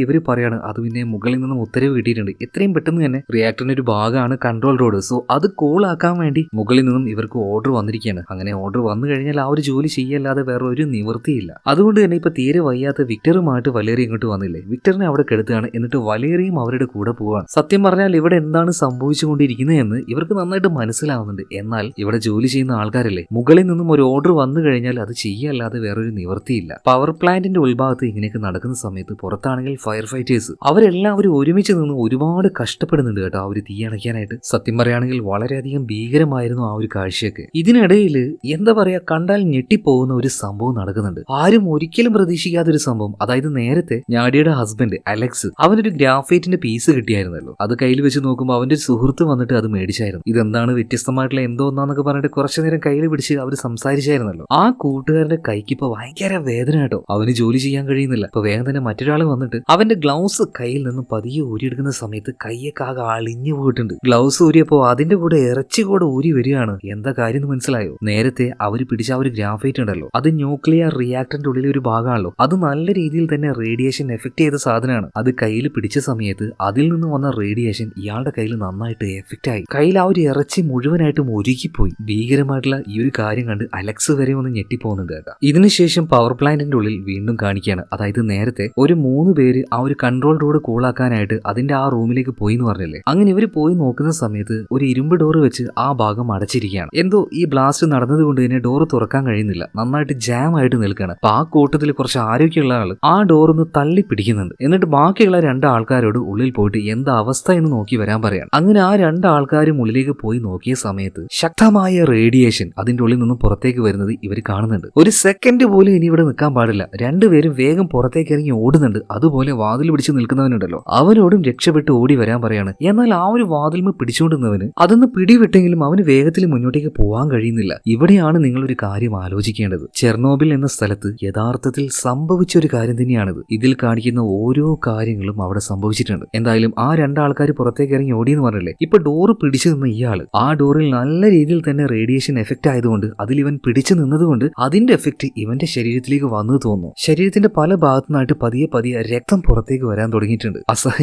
ഇവർ പറയാണ് അത് പിന്നെ മുകളിൽ നിന്നും ഉത്തരവ് കിട്ടിയിട്ടുണ്ട്. എത്രയും പെട്ടെന്ന് തന്നെ റിയാക്ടറിന്റെ ഒരു ഭാഗമാണ് കൺട്രോൾ റോഡ് സോ അത് കോൾ ആക്കാൻ വേണ്ടി മുകളിൽ നിന്നും ഇവർക്ക് ഓർഡർ വന്നിരിക്കുകയാണ്. അങ്ങനെ ഓർഡർ വന്നു കഴിഞ്ഞാൽ ആ ഒരു ജോലി ചെയ്യല്ലാതെ വേറെ ഒരു നിവൃത്തിയില്ല. അതുകൊണ്ട് തന്നെ ഇപ്പൊ തീരെ വയ്യാത്ത വിക്ടറുമായിട്ട് വലേറി ഇങ്ങോട്ട് വന്നില്ലേ? വിക്ടറിനെ അവിടെ കെടുത്തുകയാണ്. എന്നിട്ട് വലേറിയും അവരുടെ കൂടെ പോവാണ് സത്യം പറഞ്ഞാൽ ഇവിടെ എന്താണ് സംഭവിച്ചുകൊണ്ടിരിക്കുന്നത് എന്ന് ഇവർക്ക് നന്നായിട്ട് മനസ്സിലാവുന്നുണ്ട്. എന്നാൽ ഇവിടെ ജോലി ചെയ്യുന്ന ആൾക്കാരല്ലേ? മുകളിൽ നിന്നും ഒരു ഓർഡർ വന്നു കഴിഞ്ഞാൽ അത് ചെയ്യല്ലാതെ വേറൊരു നിവൃത്തിയില്ല. പവർ പ്ലാന്റിന്റെ ഉൾഭാഗത്ത് ഇങ്ങനെയൊക്കെ നടക്കുന്ന സമയത്ത് പുറത്താണെങ്കിൽ ഫയർ ഫൈറ്റേഴ്സ് അവരെല്ലാവരും ഒരുമിച്ച് നിന്ന് ഒരുപാട് കഷ്ടപ്പെടുന്നുണ്ട് കേട്ടോ ആ ഒരു തീ അണയ്ക്കാനായിട്ട്. സത്യം പറയുകയാണെങ്കിൽ വളരെയധികം ഭീകരമായിരുന്നു ആ ഒരു കാഴ്ചയൊക്കെ. ഇതിനിടയിൽ എന്താ പറയാ കണ്ടാൽ ഞെട്ടിപ്പോകുന്ന ഒരു സംഭവം നടക്കുന്നുണ്ട്. ആരും ഒരിക്കലും പ്രതീക്ഷിക്കാത്ത ഒരു സംഭവം. അതായത് നേരത്തെ ഞാടിയുടെ ഹസ്ബൻഡ് അലക്സ് അവനൊരു ഗ്രാഫൈറ്റിന്റെ പീസ് കിട്ടിയായിരുന്നല്ലോ. അത് കയ്യിൽ വെച്ച് നോക്കുമ്പോൾ അവന്റെ സുഹൃത്ത് വന്നിട്ട് അത് മേടിച്ചായിരുന്നു. ഇതെന്താണ് വ്യത്യസ്തമായിട്ടുള്ള എന്തോ ഒന്നാന്നൊക്കെ പറഞ്ഞിട്ട് കുറച്ചു നേരം കയ്യിൽ പിടിച്ച് അവർ സംസാരിച്ചായിരുന്നല്ലോ. ആ കൂട്ടുകാരന്റെ കൈക്ക് ഇപ്പൊ ഭയങ്കര വേദന കേട്ടോ. അവന് ജോലി ചെയ്യാൻ കഴിയുന്നില്ല. ഇപ്പൊ വേഗം തന്നെ മറ്റൊരാൾ വന്നിട്ട് അവന്റെ ഗ്ലൗസ് കയ്യിൽ നിന്ന് പതിയെ ഊരിയെടുക്കുന്ന സമയത്ത് കയ്യൊക്കെ ആകെ അളിഞ്ഞു പോയിട്ടുണ്ട്. ഗ്ലൗസ് ഊരിയപ്പോ അതിന്റെ കൂടെ ഇറച്ചി കൂടെ ഊരി വരികയാണ്. എന്താ കാര്യം എന്ന് മനസ്സിലായോ? നേരത്തെ അവർ പിടിച്ച ഒരു ഗ്രാഫൈറ്റ് ഉണ്ടല്ലോ. അത് ന്യൂക്ലിയർ റിയാക്ടറിന്റെ ഉള്ളിലെ ഒരു ഭാഗമാണല്ലോ. അത് നല്ല രീതിയിൽ തന്നെ റേഡിയേഷൻ എഫക്ട് ചെയ്ത സാധനമാണ്. അത് കയ്യിൽ പിടിച്ച സമയത്ത് അതിൽ നിന്ന് വന്ന റേഡിയേഷൻ ഇയാളുടെ കയ്യിൽ നന്നായിട്ട് എഫക്റ്റ് ആയി. കയ്യിൽ ആ ഒരു ഇറച്ചി മുഴുവനായിട്ടും ഒരുക്കിപ്പോയി ഭീകരമായിട്ടുള്ള ഈ ഒരു കാര്യം കണ്ട് അലക്സ് വരെ ഒന്ന് ഞെട്ടിപ്പോകുന്നുണ്ട് കേട്ടോ ഇതിനുശേഷം പവർ പ്ലാന്റിന്റെ ഉള്ളിൽ വീണ്ടും കാണിക്കുകയാണ്. അതായത് നേരത്തെ ഒരു മൂന്ന് പേര് ആ ഒരു കൺട്രോൾ റോഡ് കൂളാക്കാനായിട്ട് അതിന്റെ ആ റൂമിലേക്ക് പോയി എന്ന് പറഞ്ഞല്ലേ? അങ്ങനെ ഇവർ പോയി നോക്കുന്ന സമയത്ത് ഒരു ഇരുമ്പ് ഡോറ് വെച്ച് ആ ഭാഗം അടച്ചിരിക്കുകയാണ്. എന്തോ ഈ ബ്ലാസ്റ്റ് നടന്നത് കൊണ്ട് തന്നെ ഡോറ് തുറക്കാൻ കഴിയുന്നില്ല. നന്നായിട്ട് ജാം ആയിട്ട് നിൽക്കുകയാണ്. അപ്പൊ ആ കൂട്ടത്തിൽ കുറച്ച് ആരോഗ്യമുള്ള ആൾ ആ ഡോറൊന്ന് തള്ളി പിടിക്കുന്നുണ്ട് എന്നിട്ട് ബാക്കിയുള്ള രണ്ട് ആൾക്കാരോട് ഉള്ളിൽ പോയിട്ട് എന്താ അവസ്ഥ എന്ന് നോക്കി വരാൻ പറയാണ്. അങ്ങനെ ആ രണ്ട് ആൾക്കാരും ഉള്ളിലേക്ക് പോയി നോക്കിയ സമയത്ത് ശക്തമായ റേഡിയേഷൻ അതിന്റെ ഉള്ളിൽ നിന്നും പുറത്തേക്ക് വരുന്നത് ഇവർ കാണുന്നുണ്ട്. ഒരു സെക്കൻഡ് പോലും ഇനി ഇവിടെ നിൽക്കാൻ പാടില്ല. രണ്ടുപേരും വേഗം പുറത്തേക്ക് ഇറങ്ങി ഓടുന്നുണ്ട്. അതുപോലെ വാതിൽ പിടിച്ച് നിൽക്കുന്നവനുണ്ടല്ലോ. അവനോടും രക്ഷപ്പെട്ട് ഓടി വരാൻ പറയാണ്. എന്നാൽ ആ ഒരു വാതിൽമ പിടിച്ചുകൊണ്ടുന്നവന് അതൊന്ന് പിടിവിട്ടെങ്കിലും അവന് വേഗത്തിൽ മുന്നോട്ടേക്ക് പോകാൻ കഴിയുന്നില്ല. ഇവിടെയാണ് നിങ്ങൾ ഒരു കാര്യം ആലോചിക്കേണ്ടത്. ചെർണോബിൽ എന്ന സ്ഥലത്ത് യഥാർത്ഥത്തിൽ സംഭവിച്ച ഒരു കാര്യം തന്നെയാണിത്. ഇതിൽ കാണിക്കുന്ന ഓരോ കാര്യങ്ങളും അവിടെ സംഭവിച്ചിട്ടുണ്ട്. എന്തായാലും ആ രണ്ടാൾക്കാർ പുറത്തേക്ക് ഇറങ്ങി ഓടിയെന്ന് പറഞ്ഞില്ലേ? ഇപ്പൊ ഡോറ് പിടിച്ചു നിന്ന ഇയാൾ. ആ ഡോറിൽ നല്ല രീതിയിൽ തന്നെ റേഡിയേഷൻ എഫക്റ്റ് ആയതുകൊണ്ട് അതിൽ ഇവൻ പിടിച്ചു നിന്നതുകൊണ്ട് അതിന്റെ എഫക്റ്റ് ഇവന്റെ ശരീരത്തിലേക്ക് വന്നു തോന്നുന്നു. ശരീരത്തിന്റെ പല ഭാഗത്തുനിന്നായിട്ട് പതിയെ പതിയെ രക്തം പുറത്തേക്ക് വരാൻ തുടങ്ങിയിട്ടുണ്ട്.